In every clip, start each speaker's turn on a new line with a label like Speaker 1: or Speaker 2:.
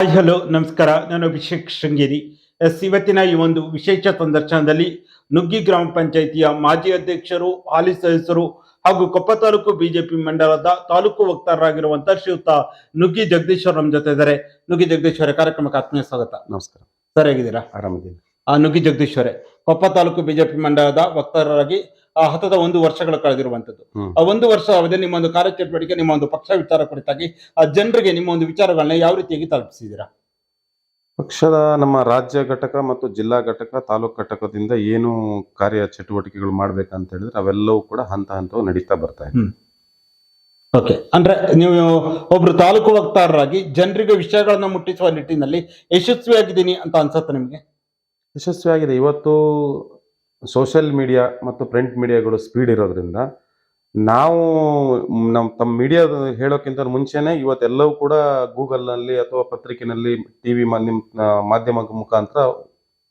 Speaker 1: Hi hello ನಮಸ್ಕಾರ. ನಾನು Abhishek Sringeri. S ಇವತ್ತಿನ ಈ ಒಂದು ವಿಶೇಷ ಸಂದರ್ಶನದಲ್ಲಿ ನುಗ್ಗಿ ಗ್ರಾಮ ಪಂಚಾಯಿತಿಯ ಮಾಜಿ ಅಧ್ಯಕ್ಷರು ಹಾಲಿ ಸದಸ್ಯರು ಹಾಗೂ ಕೊಪ್ಪ ತಾಲೂಕು ಬಿಜೆಪಿ ಮಂಡಲದ ತಾಲೂಕು ವಕ್ತಾರರಾಗಿರುವಂತಹ ಶ್ರೀಯುತ ನುಗ್ಗಿ ಜಗದೀಶ್ವರ್ ನಮ್ಮ ಜೊತೆ ಇದ್ದಾರೆ. ನುಗ್ಗಿ ಜಗದೀಶ್ವರ ಕಾರ್ಯಕ್ರಮಕ್ಕೆ ಆತ್ಮೀಯ ಸ್ವಾಗತ.
Speaker 2: ನಮಸ್ಕಾರ.
Speaker 1: ಸರಿಯಾಗಿದ್ದೀರಾ?
Speaker 2: ಆರಾಮಿದ್ದೀನಿ
Speaker 1: ಆ ನುಗ್ಗಿ ಜಗದೀಶ್ವರೇ. ಕೊಪ್ಪ ತಾಲೂಕು ಬಿಜೆಪಿ ಮಂಡಲದ ವಕ್ತಾರರಾಗಿ ಆ, ಹತದ ಒಂದು ವರ್ಷಗಳು ಕಳೆದಿರುವಂತದ್ದು ಆ ಒಂದು ವರ್ಷ ಅವಧಿ ನಿಮ್ಮ ಒಂದು ಕಾರ್ಯಚಟುವಟಿಕೆ ನಿಮ್ಮ ಒಂದು ಪಕ್ಷ ವಿಚಾರ ಕುರಿತಾಗಿ ಆ ಜನರಿಗೆ ನಿಮ್ಮ ಒಂದು ವಿಚಾರಗಳನ್ನ ಯಾವ ರೀತಿಯಾಗಿ ತಲುಪಿಸಿದ್ದೀರಾ?
Speaker 2: ಪಕ್ಷದ ನಮ್ಮ ರಾಜ್ಯ ಘಟಕ ಮತ್ತು ಜಿಲ್ಲಾ ಘಟಕ ತಾಲೂಕು ಘಟಕದಿಂದ ಏನು ಕಾರ್ಯ ಚಟುವಟಿಕೆಗಳು ಮಾಡ್ಬೇಕಂತ ಹೇಳಿದ್ರೆ ಅವೆಲ್ಲವೂ ಕೂಡ ಹಂತ ಹಂತವು ನಡೀತಾ ಬರ್ತಾ ಇದೆ.
Speaker 1: ಓಕೆ. ಅಂದ್ರೆ ನೀವು ಒಬ್ರು ತಾಲೂಕು ವಕ್ತಾರರಾಗಿ ಜನರಿಗೆ ವಿಷಯಗಳನ್ನ ಮುಟ್ಟಿಸುವ ನಿಟ್ಟಿನಲ್ಲಿ ಯಶಸ್ವಿಯಾಗಿದ್ದೀನಿ ಅಂತ ಅನ್ಸತ್ತೆ ನಿಮ್ಗೆ?
Speaker 2: ಯಶಸ್ವಿಯಾಗಿದೆ. ಇವತ್ತು ಸೋಷಿಯಲ್ ಮೀಡಿಯಾ ಮತ್ತು ಪ್ರಿಂಟ್ ಮೀಡಿಯಾಗಳು ಸ್ಪೀಡ್ ಇರೋದ್ರಿಂದ ನಾವು ನಮ್ಮ ತಮ್ಮ ಮೀಡಿಯಾ ಹೇಳೋಕ್ಕಿಂತ ಮುಂಚೆನೆ ಇವತ್ತೆಲ್ಲವೂ ಕೂಡ ಗೂಗಲ್ನಲ್ಲಿ ಅಥವಾ ಪತ್ರಿಕೆನಲ್ಲಿ ಟಿವಿ ಮಾಧ್ಯಮ ಮುಖಾಂತರ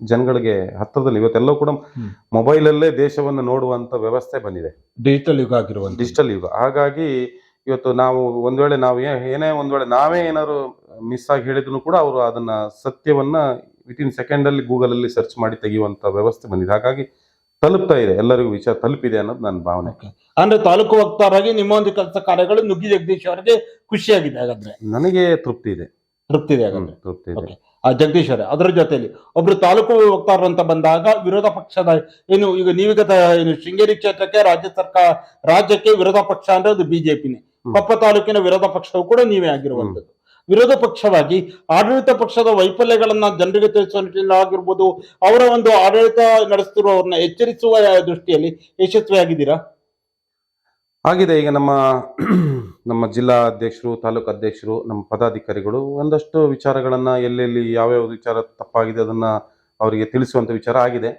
Speaker 2: ಜನಗಳಿಗೆ ಹತ್ತಿರದಲ್ಲಿ ಇವತ್ತೆಲ್ಲವೂ ಕೂಡ. ಮೊಬೈಲಲ್ಲೇ ದೇಶವನ್ನು ನೋಡುವಂಥ ವ್ಯವಸ್ಥೆ ಬಂದಿದೆ.
Speaker 1: ಡಿಜಿಟಲ್ ಯುಗ ಆಗಿರುವ
Speaker 2: ಡಿಜಿಟಲ್ ಯುಗ. ಹಾಗಾಗಿ ಇವತ್ತು ನಾವು ಒಂದು ವೇಳೆ ನಾವು ಏನೇ ಒಂದು ವೇಳೆ ನಾವೇ ಏನಾದ್ರು ಮಿಸ್ ಆಗಿ ಹೇಳಿದ್ರು ಕೂಡ ಅವರು ಅದನ್ನ ಸತ್ಯವನ್ನ ವಿತ್ ಇನ್ ಸೆಕೆಂಡ್ ಅಲ್ಲಿ ಗೂಗಲ್ ಅಲ್ಲಿ ಸರ್ಚ್ ಮಾಡಿ ತೆಗೆಯುವಂತ ವ್ಯವಸ್ಥೆ ಬಂದಿದೆ. ಹಾಗಾಗಿ ತಲುಪ್ತಾ ಇದೆ ಎಲ್ಲರಿಗೂ ವಿಚಾರ ತಲುಪಿದೆ ಅನ್ನೋದು ನನ್ನ ಭಾವನೆ.
Speaker 1: ಅಂದ್ರೆ ತಾಲೂಕು ವಕ್ತಾರಾಗಿ ನಿಮ್ಮ ಒಂದು ಕೆಲಸ ಕಾರ್ಯಗಳು ನುಗ್ಗಿ ಜಗದೀಶ್ ಅವರಿಗೆ ಖುಷಿಯಾಗಿದೆ ಹಾಗಾದ್ರೆ?
Speaker 2: ನನಗೆ ತೃಪ್ತಿ ಇದೆ.
Speaker 1: ತೃಪ್ತಿ ಇದೆ ಹಾಗಾದ್ರೆ?
Speaker 2: ತೃಪ್ತಿ ಇದೆ.
Speaker 1: ಆ ಜಗದೀಶ್ ಅವರೇ ಅದರ ಜೊತೆಯಲ್ಲಿ ಒಬ್ರು ತಾಲೂಕು ವಕ್ತಾರರು ಅಂತ ಬಂದಾಗ ವಿರೋಧ ಪಕ್ಷದ ಏನು ಈಗ ನೀವೀಗ ಏನು ಶೃಂಗೇರಿ ಕ್ಷೇತ್ರಕ್ಕೆ ರಾಜ್ಯ ಸರ್ಕಾರ ರಾಜ್ಯಕ್ಕೆ ವಿರೋಧ ಪಕ್ಷ ಅಂದ್ರೆ ಅದು ಬಿಜೆಪಿನೇ. ಕೊಪ್ಪ ತಾಲೂಕಿನ ವಿರೋಧ ಪಕ್ಷವು ಕೂಡ ನೀವೇ ಆಗಿರುವಂತದ್ದು ವಿರೋಧ ಪಕ್ಷವಾಗಿ ಆಡಳಿತ ಪಕ್ಷದ ವೈಫಲ್ಯಗಳನ್ನ ಜನರಿಗೆ ತಿಳಿಸುವ ನಿಟ್ಟಿನಲ್ಲಿ ಆಗಿರ್ಬೋದು, ಅವರ ಒಂದು ಆಡಳಿತ ನಡೆಸುತ್ತಿರುವವರನ್ನ ಎಚ್ಚರಿಸುವ ದೃಷ್ಟಿಯಲ್ಲಿ ಯಶಸ್ವಿಯಾಗಿದ್ದೀರಾ?
Speaker 2: ಆಗಿದೆ. ಈಗ ನಮ್ಮ ನಮ್ಮ ಜಿಲ್ಲಾ ಅಧ್ಯಕ್ಷರು, ತಾಲೂಕು ಅಧ್ಯಕ್ಷರು, ನಮ್ಮ ಪದಾಧಿಕಾರಿಗಳು ಒಂದಷ್ಟು ವಿಚಾರಗಳನ್ನ ಎಲ್ಲೆಲ್ಲಿ ಯಾವ್ಯಾವ ವಿಚಾರ ತಪ್ಪಾಗಿದೆ ಅದನ್ನ ಅವರಿಗೆ ತಿಳಿಸುವಂತ ವಿಚಾರ ಆಗಿದೆ.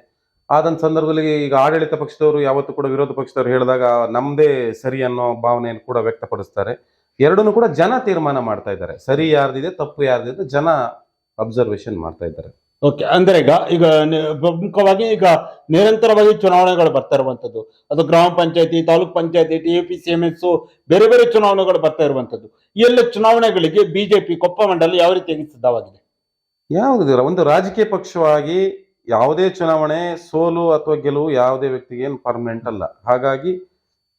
Speaker 2: ಆದಂತ ಸಂದರ್ಭದಲ್ಲಿ ಈಗ ಆಡಳಿತ ಪಕ್ಷದವರು ಯಾವತ್ತೂ ಕೂಡ ವಿರೋಧ ಪಕ್ಷದವರು ಹೇಳಿದಾಗ ನಮ್ದೇ ಸರಿ ಅನ್ನೋ ಭಾವನೆಯನ್ನು ಕೂಡ ವ್ಯಕ್ತಪಡಿಸ್ತಾರೆ. ಎರಡನ್ನೂ ಕೂಡ ಜನ ತೀರ್ಮಾನ ಮಾಡ್ತಾ ಇದ್ದಾರೆ. ಸರಿ ಯಾರ್ದಿದೆ ತಪ್ಪು ಯಾರ್ದಿದೆ ಜನ ಅಬ್ಸರ್ವೇಷನ್ ಮಾಡ್ತಾ ಇದ್ದಾರೆ.
Speaker 1: ಓಕೆ ಅಂದ್ರೆ ಈಗ ಈಗ ಪ್ರಮುಖವಾಗಿ ಈಗ ನಿರಂತರವಾಗಿ ಚುನಾವಣೆಗಳು ಬರ್ತಾ ಇರುವಂತದ್ದು ಅದು ಗ್ರಾಮ ಪಂಚಾಯತಿ ತಾಲೂಕ್ ಪಂಚಾಯತಿ T A P C M S ಬೇರೆ ಬೇರೆ ಚುನಾವಣೆಗಳು ಬರ್ತಾ ಇರುವಂತದ್ದು ಈ ಎಲ್ಲ ಚುನಾವಣೆಗಳಿಗೆ ಬಿಜೆಪಿ ಕೊಪ್ಪ ಮಂಡಲ ಯಾವ ರೀತಿಯಾಗಿ ಸಿದ್ಧವಾಗಿದೆ?
Speaker 2: ಯಾವುದಿಲ್ಲ ಒಂದು ರಾಜಕೀಯ ಪಕ್ಷವಾಗಿ ಯಾವುದೇ ಚುನಾವಣೆ ಸೋಲು ಅಥವಾ ಗೆಲುವು ಯಾವುದೇ ವ್ಯಕ್ತಿಗೆ ಏನು ಪರ್ಮನೆಂಟ್ ಅಲ್ಲ. ಹಾಗಾಗಿ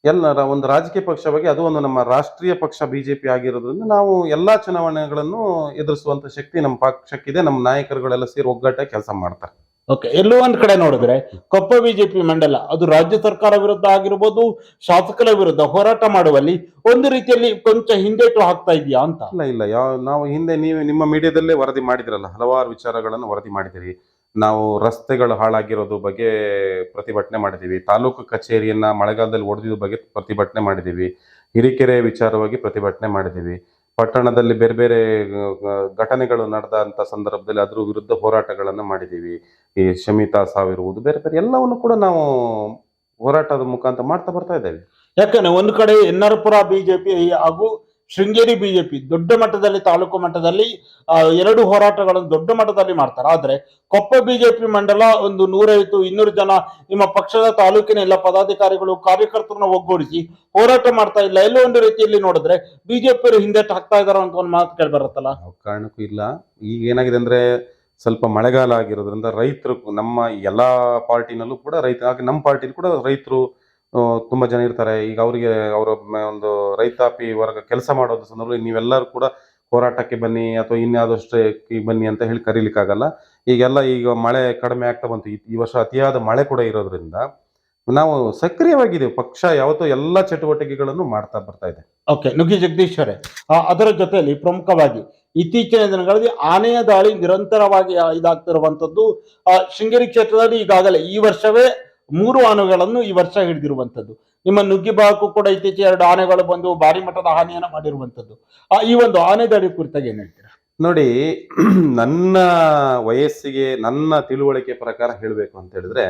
Speaker 2: ಎಲ್ಲರ ಒಂದು ರಾಜಕೀಯ ಪಕ್ಷವಾಗಿ ಅದು ಒಂದು ನಮ್ಮ ರಾಷ್ಟ್ರೀಯ ಪಕ್ಷ ಬಿಜೆಪಿ ಆಗಿರೋದ್ರಿಂದ ನಾವು ಎಲ್ಲಾ ಚುನಾವಣೆಗಳನ್ನು ಎದುರಿಸುವಂತ ಶಕ್ತಿ ನಮ್ಮ ಪಕ್ಷಕ್ಕಿದೆ. ನಮ್ಮ ನಾಯಕರುಗಳೆಲ್ಲ ಸೇರಿ ಒಗ್ಗಟ್ಟಾಗಿ ಕೆಲಸ ಮಾಡ್ತಾರೆ.
Speaker 1: ಓಕೆ ಎಲ್ಲೋ ಒಂದ್ ಕಡೆ ನೋಡಿದ್ರೆ ಕೊಪ್ಪ ಬಿಜೆಪಿ ಮಂಡಲ ಅದು ರಾಜ್ಯ ಸರ್ಕಾರ ವಿರುದ್ಧ ಆಗಿರ್ಬೋದು ಶಾಸಕರ ವಿರುದ್ಧ ಹೋರಾಟ ಮಾಡುವಲ್ಲಿ ಒಂದು ರೀತಿಯಲ್ಲಿ ಕೊಂಚ ಹಿಂದೇಟು ಹಾಕ್ತಾ ಇದೆಯಾ ಅಂತ?
Speaker 2: ಇಲ್ಲ ಇಲ್ಲ ಯಾವ ನಾವು ಹಿಂದೆ ನೀವು ನಿಮ್ಮ ಮೀಡಿಯಾದಲ್ಲೇ ವರದಿ ಮಾಡಿದಿರಲ್ಲ ಹಲವಾರು ವಿಚಾರಗಳನ್ನು ವರದಿ ಮಾಡಿದಿರಿ ನಾವು ರಸ್ತೆಗಳು ಹಾಳಾಗಿರೋದು ಬಗ್ಗೆ ಪ್ರತಿಭಟನೆ ಮಾಡಿದೀವಿ ತಾಲೂಕು ಕಚೇರಿಯನ್ನ ಮಳೆಗಾಲದಲ್ಲಿ ಒಡೆದಿದ್ದ ಬಗ್ಗೆ ಪ್ರತಿಭಟನೆ ಮಾಡಿದೀವಿ ಹಿರಿಕೆರೆ ವಿಚಾರವಾಗಿ ಪ್ರತಿಭಟನೆ ಮಾಡಿದೀವಿ ಪಟ್ಟಣದಲ್ಲಿ ಬೇರೆ ಬೇರೆ ಘಟನೆಗಳು ನಡೆದಂಥ ಸಂದರ್ಭದಲ್ಲಿ ಅದ್ರ ವಿರುದ್ಧ ಹೋರಾಟಗಳನ್ನು ಮಾಡಿದೀವಿ ಈ ಶಮಿತಾ ಸಾವಿರುವುದು ಬೇರೆ ಬೇರೆ ಎಲ್ಲವನ್ನು ಕೂಡ ನಾವು ಹೋರಾಟದ ಮುಖಾಂತರ ಮಾಡ್ತಾ ಬರ್ತಾ ಇದ್ದೇವೆ.
Speaker 1: ಯಾಕಂದ್ರೆ ಒಂದು ಕಡೆ ಎನ್ ಆರ್ ಪುರ, ಬಿಜೆಪಿ ಹಾಗೂ ಶೃಂಗೇರಿ ಬಿಜೆಪಿ ದೊಡ್ಡ ಮಟ್ಟದಲ್ಲಿ, ತಾಲೂಕು ಮಟ್ಟದಲ್ಲಿ ಎರಡು ಹೋರಾಟಗಳನ್ನು ದೊಡ್ಡ ಮಟ್ಟದಲ್ಲಿ ಮಾಡ್ತಾರೆ. ಆದ್ರೆ ಕೊಪ್ಪ ಬಿಜೆಪಿ ಮಂಡಲ ಒಂದು ನೂರೈವತ್ತು, ಇನ್ನೂರು ಜನ ನಿಮ್ಮ ಪಕ್ಷದ ತಾಲೂಕಿನ ಎಲ್ಲ ಪದಾಧಿಕಾರಿಗಳು, ಕಾರ್ಯಕರ್ತರನ್ನ ಒಗ್ಗೂಡಿಸಿ ಹೋರಾಟ ಮಾಡ್ತಾ ಇಲ್ಲ. ಎಲ್ಲೋ ಒಂದು ರೀತಿಯಲ್ಲಿ ನೋಡಿದ್ರೆ ಬಿಜೆಪಿ ಹಿಂದೆಟ್ಟು ಹಾಕ್ತಾ ಇದಾರೆ ಅಂತ ಒಂದು ಮಾತು ಕೇಳಿ ಬರುತ್ತಲ್ಲ?
Speaker 2: ಕಾರಣಕ್ಕೂ ಇಲ್ಲ. ಈಗ ಏನಾಗಿದೆ ಅಂದ್ರೆ ಸ್ವಲ್ಪ ಮಳೆಗಾಲ ಆಗಿರೋದ್ರಿಂದ ರೈತರು ನಮ್ಮ ಎಲ್ಲಾ ಪಾರ್ಟಿನಲ್ಲೂ ಕೂಡ ರೈತ, ಹಾಗೆ ನಮ್ಮ ಪಾರ್ಟಿಲಿ ಕೂಡ ರೈತರು ತುಂಬಾ ಜನ ಇರ್ತಾರೆ. ಈಗ ಅವರಿಗೆ ಅವರ ಒಂದು ರೈತಾಪಿ ವರ್ಗ ಕೆಲಸ ಮಾಡೋದ ಸಂದರ್ಭದಲ್ಲಿ ನೀವೆಲ್ಲರೂ ಕೂಡ ಹೋರಾಟಕ್ಕೆ ಬನ್ನಿ ಅಥವಾ ಇನ್ಯಾವುದಷ್ಟೇ ಬನ್ನಿ ಅಂತ ಹೇಳಿ ಕರೀಲಿಕ್ಕಾಗಲ್ಲ. ಈಗೆಲ್ಲ ಈಗ ಮಳೆ ಕಡಿಮೆ ಆಗ್ತಾ ಬಂತು. ಈ- ವರ್ಷ ಅತಿಯಾದ ಮಳೆ ಕೂಡ ಇರೋದ್ರಿಂದ ನಾವು ಸಕ್ರಿಯವಾಗಿದ್ದೇವೆ. ಪಕ್ಷ ಯಾವತ್ತೋ ಎಲ್ಲ ಚಟುವಟಿಕೆಗಳನ್ನು ಮಾಡ್ತಾ ಬರ್ತಾ ಇದೆ.
Speaker 1: ಓಕೆ ನುಗ್ಗಿ ಜಗದೀಶ್ವರೇ. ಅದರ ಜೊತೆಯಲ್ಲಿ ಪ್ರಮುಖವಾಗಿ ಇತ್ತೀಚಿನ ದಿನಗಳಲ್ಲಿ ಆನೆಯ ದಾಳಿ ನಿರಂತರವಾಗಿ ಆ, ಶೃಂಗೇರಿ ಕ್ಷೇತ್ರದಲ್ಲಿ ಈಗಾಗಲೇ ಈ ವರ್ಷವೇ ಮೂರು ಆನೆಗಳನ್ನು ಈ ವರ್ಷ ಹಿಡಿದಿರುವಂಥದ್ದು. ನಿಮ್ಮ ನುಗ್ಗಿ ಬಾಕು ಕೂಡ ಇತ್ತೀಚೆಗೆ ಎರಡು ಆನೆಗಳು ಬಂದು ಭಾರಿ ಮಟ್ಟದ ಹಾನಿಯನ್ನು ಮಾಡಿರುವಂಥದ್ದು. ಆ, ಈ ಒಂದು ಆನೆ ದಾಳಿ ಕುರಿತಾಗಿ ಏನು ಹೇಳ್ತೀರಾ?
Speaker 2: ನೋಡಿ ನನ್ನ ವಯಸ್ಸಿಗೆ ನನ್ನ ತಿಳುವಳಿಕೆ ಪ್ರಕಾರ ಹೇಳಬೇಕು ಅಂತ ಹೇಳಿದ್ರೆ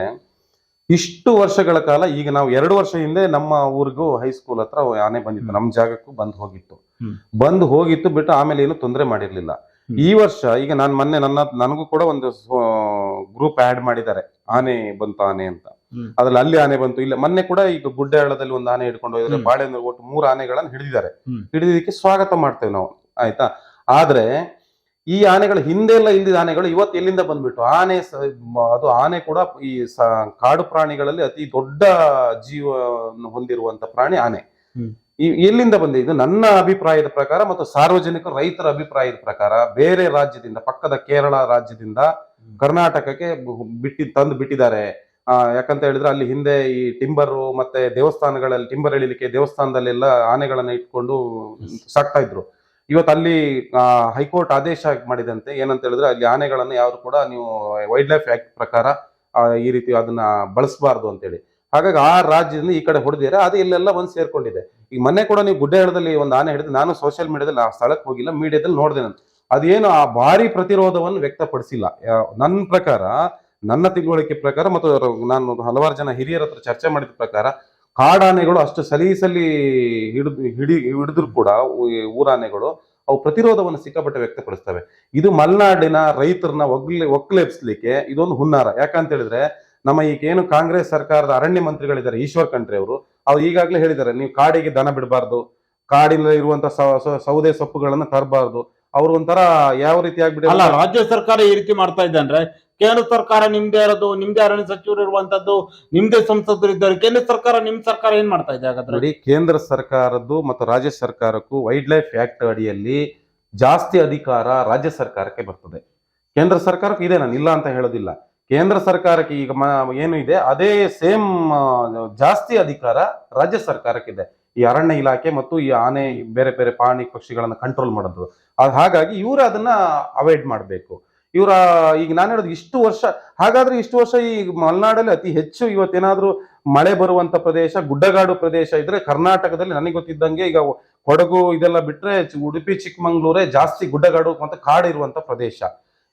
Speaker 2: ಇಷ್ಟು ವರ್ಷಗಳ ಕಾಲ ಈಗ ನಾವು ಎರಡು ವರ್ಷ ಹಿಂದೆ ನಮ್ಮ ಊರಿಗೂ ಹೈಸ್ಕೂಲ್ ಹತ್ರ ಆನೆ ಬಂದಿತ್ತು. ನಮ್ಮ ಜಾಗಕ್ಕೂ ಬಂದು ಹೋಗಿತ್ತು. ಬಂದು ಹೋಗಿತ್ತು ಬಿಟ್ಟು ಆಮೇಲೆ ಏನು ತೊಂದರೆ ಮಾಡಿರ್ಲಿಲ್ಲ. ಈ ವರ್ಷ ಈಗ ನಾನು ಮೊನ್ನೆ ನನ್ನ ನನಗೂ ಕೂಡ ಒಂದು ಗ್ರೂಪ್ ಆ್ಯಡ್ ಮಾಡಿದ್ದಾರೆ. ಆನೆ ಬಂತು ಆನೆ ಅಂತ. ಅದ್ರಲ್ಲಿ ಅಲ್ಲಿ ಆನೆ ಬಂತು. ಇಲ್ಲ ಮೊನ್ನೆ ಕೂಡ ಈಗ ಗುಡ್ಡಹಳ್ಳದಲ್ಲಿ ಒಂದು ಆನೆ ಹಿಡ್ಕೊಂಡು ಹೋಗಿದ್ರೆ
Speaker 1: ಬಾಳೆ
Speaker 2: ಬಾಳೆಂದ್ರ ಒಟ್ಟು ಮೂರು ಆನೆಗಳನ್ನ ಹಿಡಿದಿದ್ದಾರೆ. ಹಿಡಿದಿದ್ದಕ್ಕೆ ಸ್ವಾಗತ ಮಾಡ್ತೇವೆ ನಾವು. ಆಯ್ತಾ? ಆದ್ರೆ ಈ ಆನೆಗಳ ಹಿಂದೆ ಎಲ್ಲ ಇಲ್ದಿದ ಆನೆಗಳು ಇವತ್ತು ಎಲ್ಲಿಂದ ಬಂದ್ಬಿಟ್ಟು ಆನೆ ಅದು ಆನೆ ಕೂಡ ಈ ಕಾಡು ಪ್ರಾಣಿಗಳಲ್ಲಿ ಅತಿ ದೊಡ್ಡ ಜೀವ ಹೊಂದಿರುವಂತ ಪ್ರಾಣಿ ಆನೆ. ಈ ಎಲ್ಲಿಂದ ಬಂದಿದೆ? ಇದು ನನ್ನ ಅಭಿಪ್ರಾಯದ ಪ್ರಕಾರ ಮತ್ತು ಸಾರ್ವಜನಿಕ ರೈತರ ಅಭಿಪ್ರಾಯದ ಪ್ರಕಾರ ಬೇರೆ ರಾಜ್ಯದಿಂದ ಪಕ್ಕದ ಕೇರಳ ರಾಜ್ಯದಿಂದ ಕರ್ನಾಟಕಕ್ಕೆ ಬಿಟ್ಟಿ ತಂದು ಬಿಟ್ಟಿದ್ದಾರೆ. ಯಾಕಂತ ಹೇಳಿದ್ರೆ ಅಲ್ಲಿ ಹಿಂದೆ ಈ ಟಿಂಬರು ಮತ್ತೆ ದೇವಸ್ಥಾನಗಳಲ್ಲಿ, ಟಿಂಬರ್ ಎಳಿಲಿಕ್ಕೆ ದೇವಸ್ಥಾನದಲ್ಲೆಲ್ಲ ಆನೆಗಳನ್ನ ಇಟ್ಕೊಂಡು ಸಾಕ್ತಾ ಇದ್ರು. ಇವತ್ತು ಅಲ್ಲಿ ಹೈಕೋರ್ಟ್ ಆದೇಶ ಮಾಡಿದಂತೆ ಏನಂತ ಹೇಳಿದ್ರೆ ಅಲ್ಲಿ ಆನೆಗಳನ್ನು ಯಾರು ಕೂಡ ನೀವು ವೈಲ್ಡ್ ಲೈಫ್ ಆಕ್ಟ್ ಪ್ರಕಾರ ಈ ರೀತಿ ಅದನ್ನ ಬಳಸಬಾರ್ದು ಅಂತೇಳಿ. ಹಾಗಾಗಿ ಆ ರಾಜ್ಯದಿಂದ ಈ ಕಡೆ ಹೊಡೆದಿದ್ದಾರೆ, ಅದು ಇಲ್ಲೆಲ್ಲ ಬಂದು ಸೇರ್ಕೊಂಡಿದೆ. ಈಗ ಮೊನ್ನೆ ಕೂಡ ನೀವು ಗುಡ್ಡೇಳದಲ್ಲಿ ಒಂದು ಆನೆ ಹಿಡಿದು, ನಾನು ಸೋಷಿಯಲ್ ಮೀಡಿಯಾದಲ್ಲಿ ಆ ಸ್ಥಳಕ್ಕೆ ಹೋಗಿಲ್ಲ ಮೀಡಿಯಾದಲ್ಲಿ ನೋಡಿದೆ ನಾನು. ಅದೇನು ಆ ಭಾರಿ ಪ್ರತಿರೋಧವನ್ನು ವ್ಯಕ್ತಪಡಿಸಿಲ್ಲ. ನನ್ನ ಪ್ರಕಾರ ನನ್ನ ತಿಳುವಳಿಕೆ ಪ್ರಕಾರ ಮತ್ತು ನಾನು ಹಲವಾರು ಜನ ಹಿರಿಯರ ಹತ್ರ ಚರ್ಚೆ ಮಾಡಿದ ಪ್ರಕಾರ ಕಾಡಾನೆಗಳು ಅಷ್ಟು ಸಲೀಸಲಿ ಹಿಡಿದು ಹಿಡಿ ಹಿಡಿದ್ರು ಕೂಡ ಊರಾನೆಗಳು ಅವು ಪ್ರತಿರೋಧವನ್ನು ಸಿಕ್ಕಾಪಟ್ಟೆ ವ್ಯಕ್ತಪಡಿಸ್ತವೆ. ಇದು ಮಲೆನಾಡಿನ ರೈತರನ್ನ ಒಗ್ಲಿ ಒಕ್ಕಲೆಬ್ಸ್ಲಿಕ್ಕೆ ಇದೊಂದು ಹುನ್ನಾರ. ಯಾಕಂತ ಹೇಳಿದ್ರೆ ನಮ್ಮ ಈಗ ಏನು ಕಾಂಗ್ರೆಸ್ ಸರ್ಕಾರದ ಅರಣ್ಯ ಮಂತ್ರಿಗಳಿದ್ದಾರೆ ಈಶ್ವರ್ ಖಂಡ್ರೆ ಅವರು, ಅವ್ರು ಈಗಾಗಲೇ ಹೇಳಿದ್ದಾರೆ, ನೀವು ಕಾಡಿಗೆ ದನ ಬಿಡಬಾರ್ದು, ಕಾಡಿನಲ್ಲಿ ಇರುವಂತ ಸೌದೆ ಸೊಪ್ಪುಗಳನ್ನು ತರಬಾರ್ದು, ಅವರು ಒಂಥರ ಯಾವ ರೀತಿ
Speaker 1: ಅಲ್ಲ
Speaker 2: ಆಗ್ಬಿಟ್ಟಿಲ್ಲ
Speaker 1: ರಾಜ್ಯ ಸರ್ಕಾರ ಈ ರೀತಿ ಮಾಡ್ತಾ ಇದೆ ಕೇಂದ್ರ ಸರ್ಕಾರ ನಿಮ್ದೇ ಇರೋದು, ನಿಮ್ದೇ ಅರಣ್ಯ ಸಚಿವರು ಇರುವಂತದ್ದು, ನಿಮ್ದೇ ಸಂಸದರು ಇದ್ದಾರೆ ಕೇಂದ್ರ ಸರ್ಕಾರ, ನಿಮ್ ಸರ್ಕಾರ ಏನ್ ಮಾಡ್ತಾ ಇದೆ ಹಾಗಾದ್ರೆ?
Speaker 2: ಕೇಂದ್ರ ಸರ್ಕಾರದ್ದು ಮತ್ತು ರಾಜ್ಯ ಸರ್ಕಾರಕ್ಕೂ ವೈಲ್ಡ್ ಲೈಫ್ ಆಕ್ಟ್ ಅಡಿಯಲ್ಲಿ ಜಾಸ್ತಿ ಅಧಿಕಾರ ರಾಜ್ಯ ಸರ್ಕಾರಕ್ಕೆ ಬರ್ತದೆ. ಕೇಂದ್ರ ಸರ್ಕಾರಕ್ಕೆ ಇದೆ, ನಾನು ಇಲ್ಲ ಅಂತ ಹೇಳೋದಿಲ್ಲ. ಕೇಂದ್ರ ಸರ್ಕಾರಕ್ಕೆ ಈಗ ಏನು ಇದೆ, ಅದೇ ಸೇಮ್ ಜಾಸ್ತಿ ಅಧಿಕಾರ ರಾಜ್ಯ ಸರ್ಕಾರಕ್ಕಿದೆ. ಈ ಅರಣ್ಯ ಇಲಾಖೆ ಮತ್ತು ಈ ಆನೆ, ಬೇರೆ ಬೇರೆ ಪ್ರಾಣಿ ಪಕ್ಷಿಗಳನ್ನ ಕಂಟ್ರೋಲ್ ಮಾಡೋದು. ಹಾಗಾಗಿ ಇವರು ಅದನ್ನ ಅವಾಯ್ಡ್ ಮಾಡಬೇಕು. ಇವರ, ಈಗ ನಾನು ಹೇಳೋದು ಇಷ್ಟು ವರ್ಷ, ಹಾಗಾದ್ರೆ ಇಷ್ಟು ವರ್ಷ ಈ ಮಲೆನಾಡಲ್ಲಿ ಅತಿ ಹೆಚ್ಚು ಇವತ್ತೇನಾದ್ರೂ ಮಳೆ ಬರುವಂತ ಪ್ರದೇಶ, ಗುಡ್ಡಗಾಡು ಪ್ರದೇಶ ಇದ್ರೆ ಕರ್ನಾಟಕದಲ್ಲಿ ನನಗೆ ಗೊತ್ತಿದ್ದಂಗೆ ಈಗ ಕೊಡಗು ಇದೆಲ್ಲ ಬಿಟ್ರೆ ಉಡುಪಿ, ಚಿಕ್ಕಮಂಗ್ಳೂರೇ ಜಾಸ್ತಿ ಗುಡ್ಡಗಾಡು ಮತ್ತು ಕಾಡಿರುವಂತ ಪ್ರದೇಶ.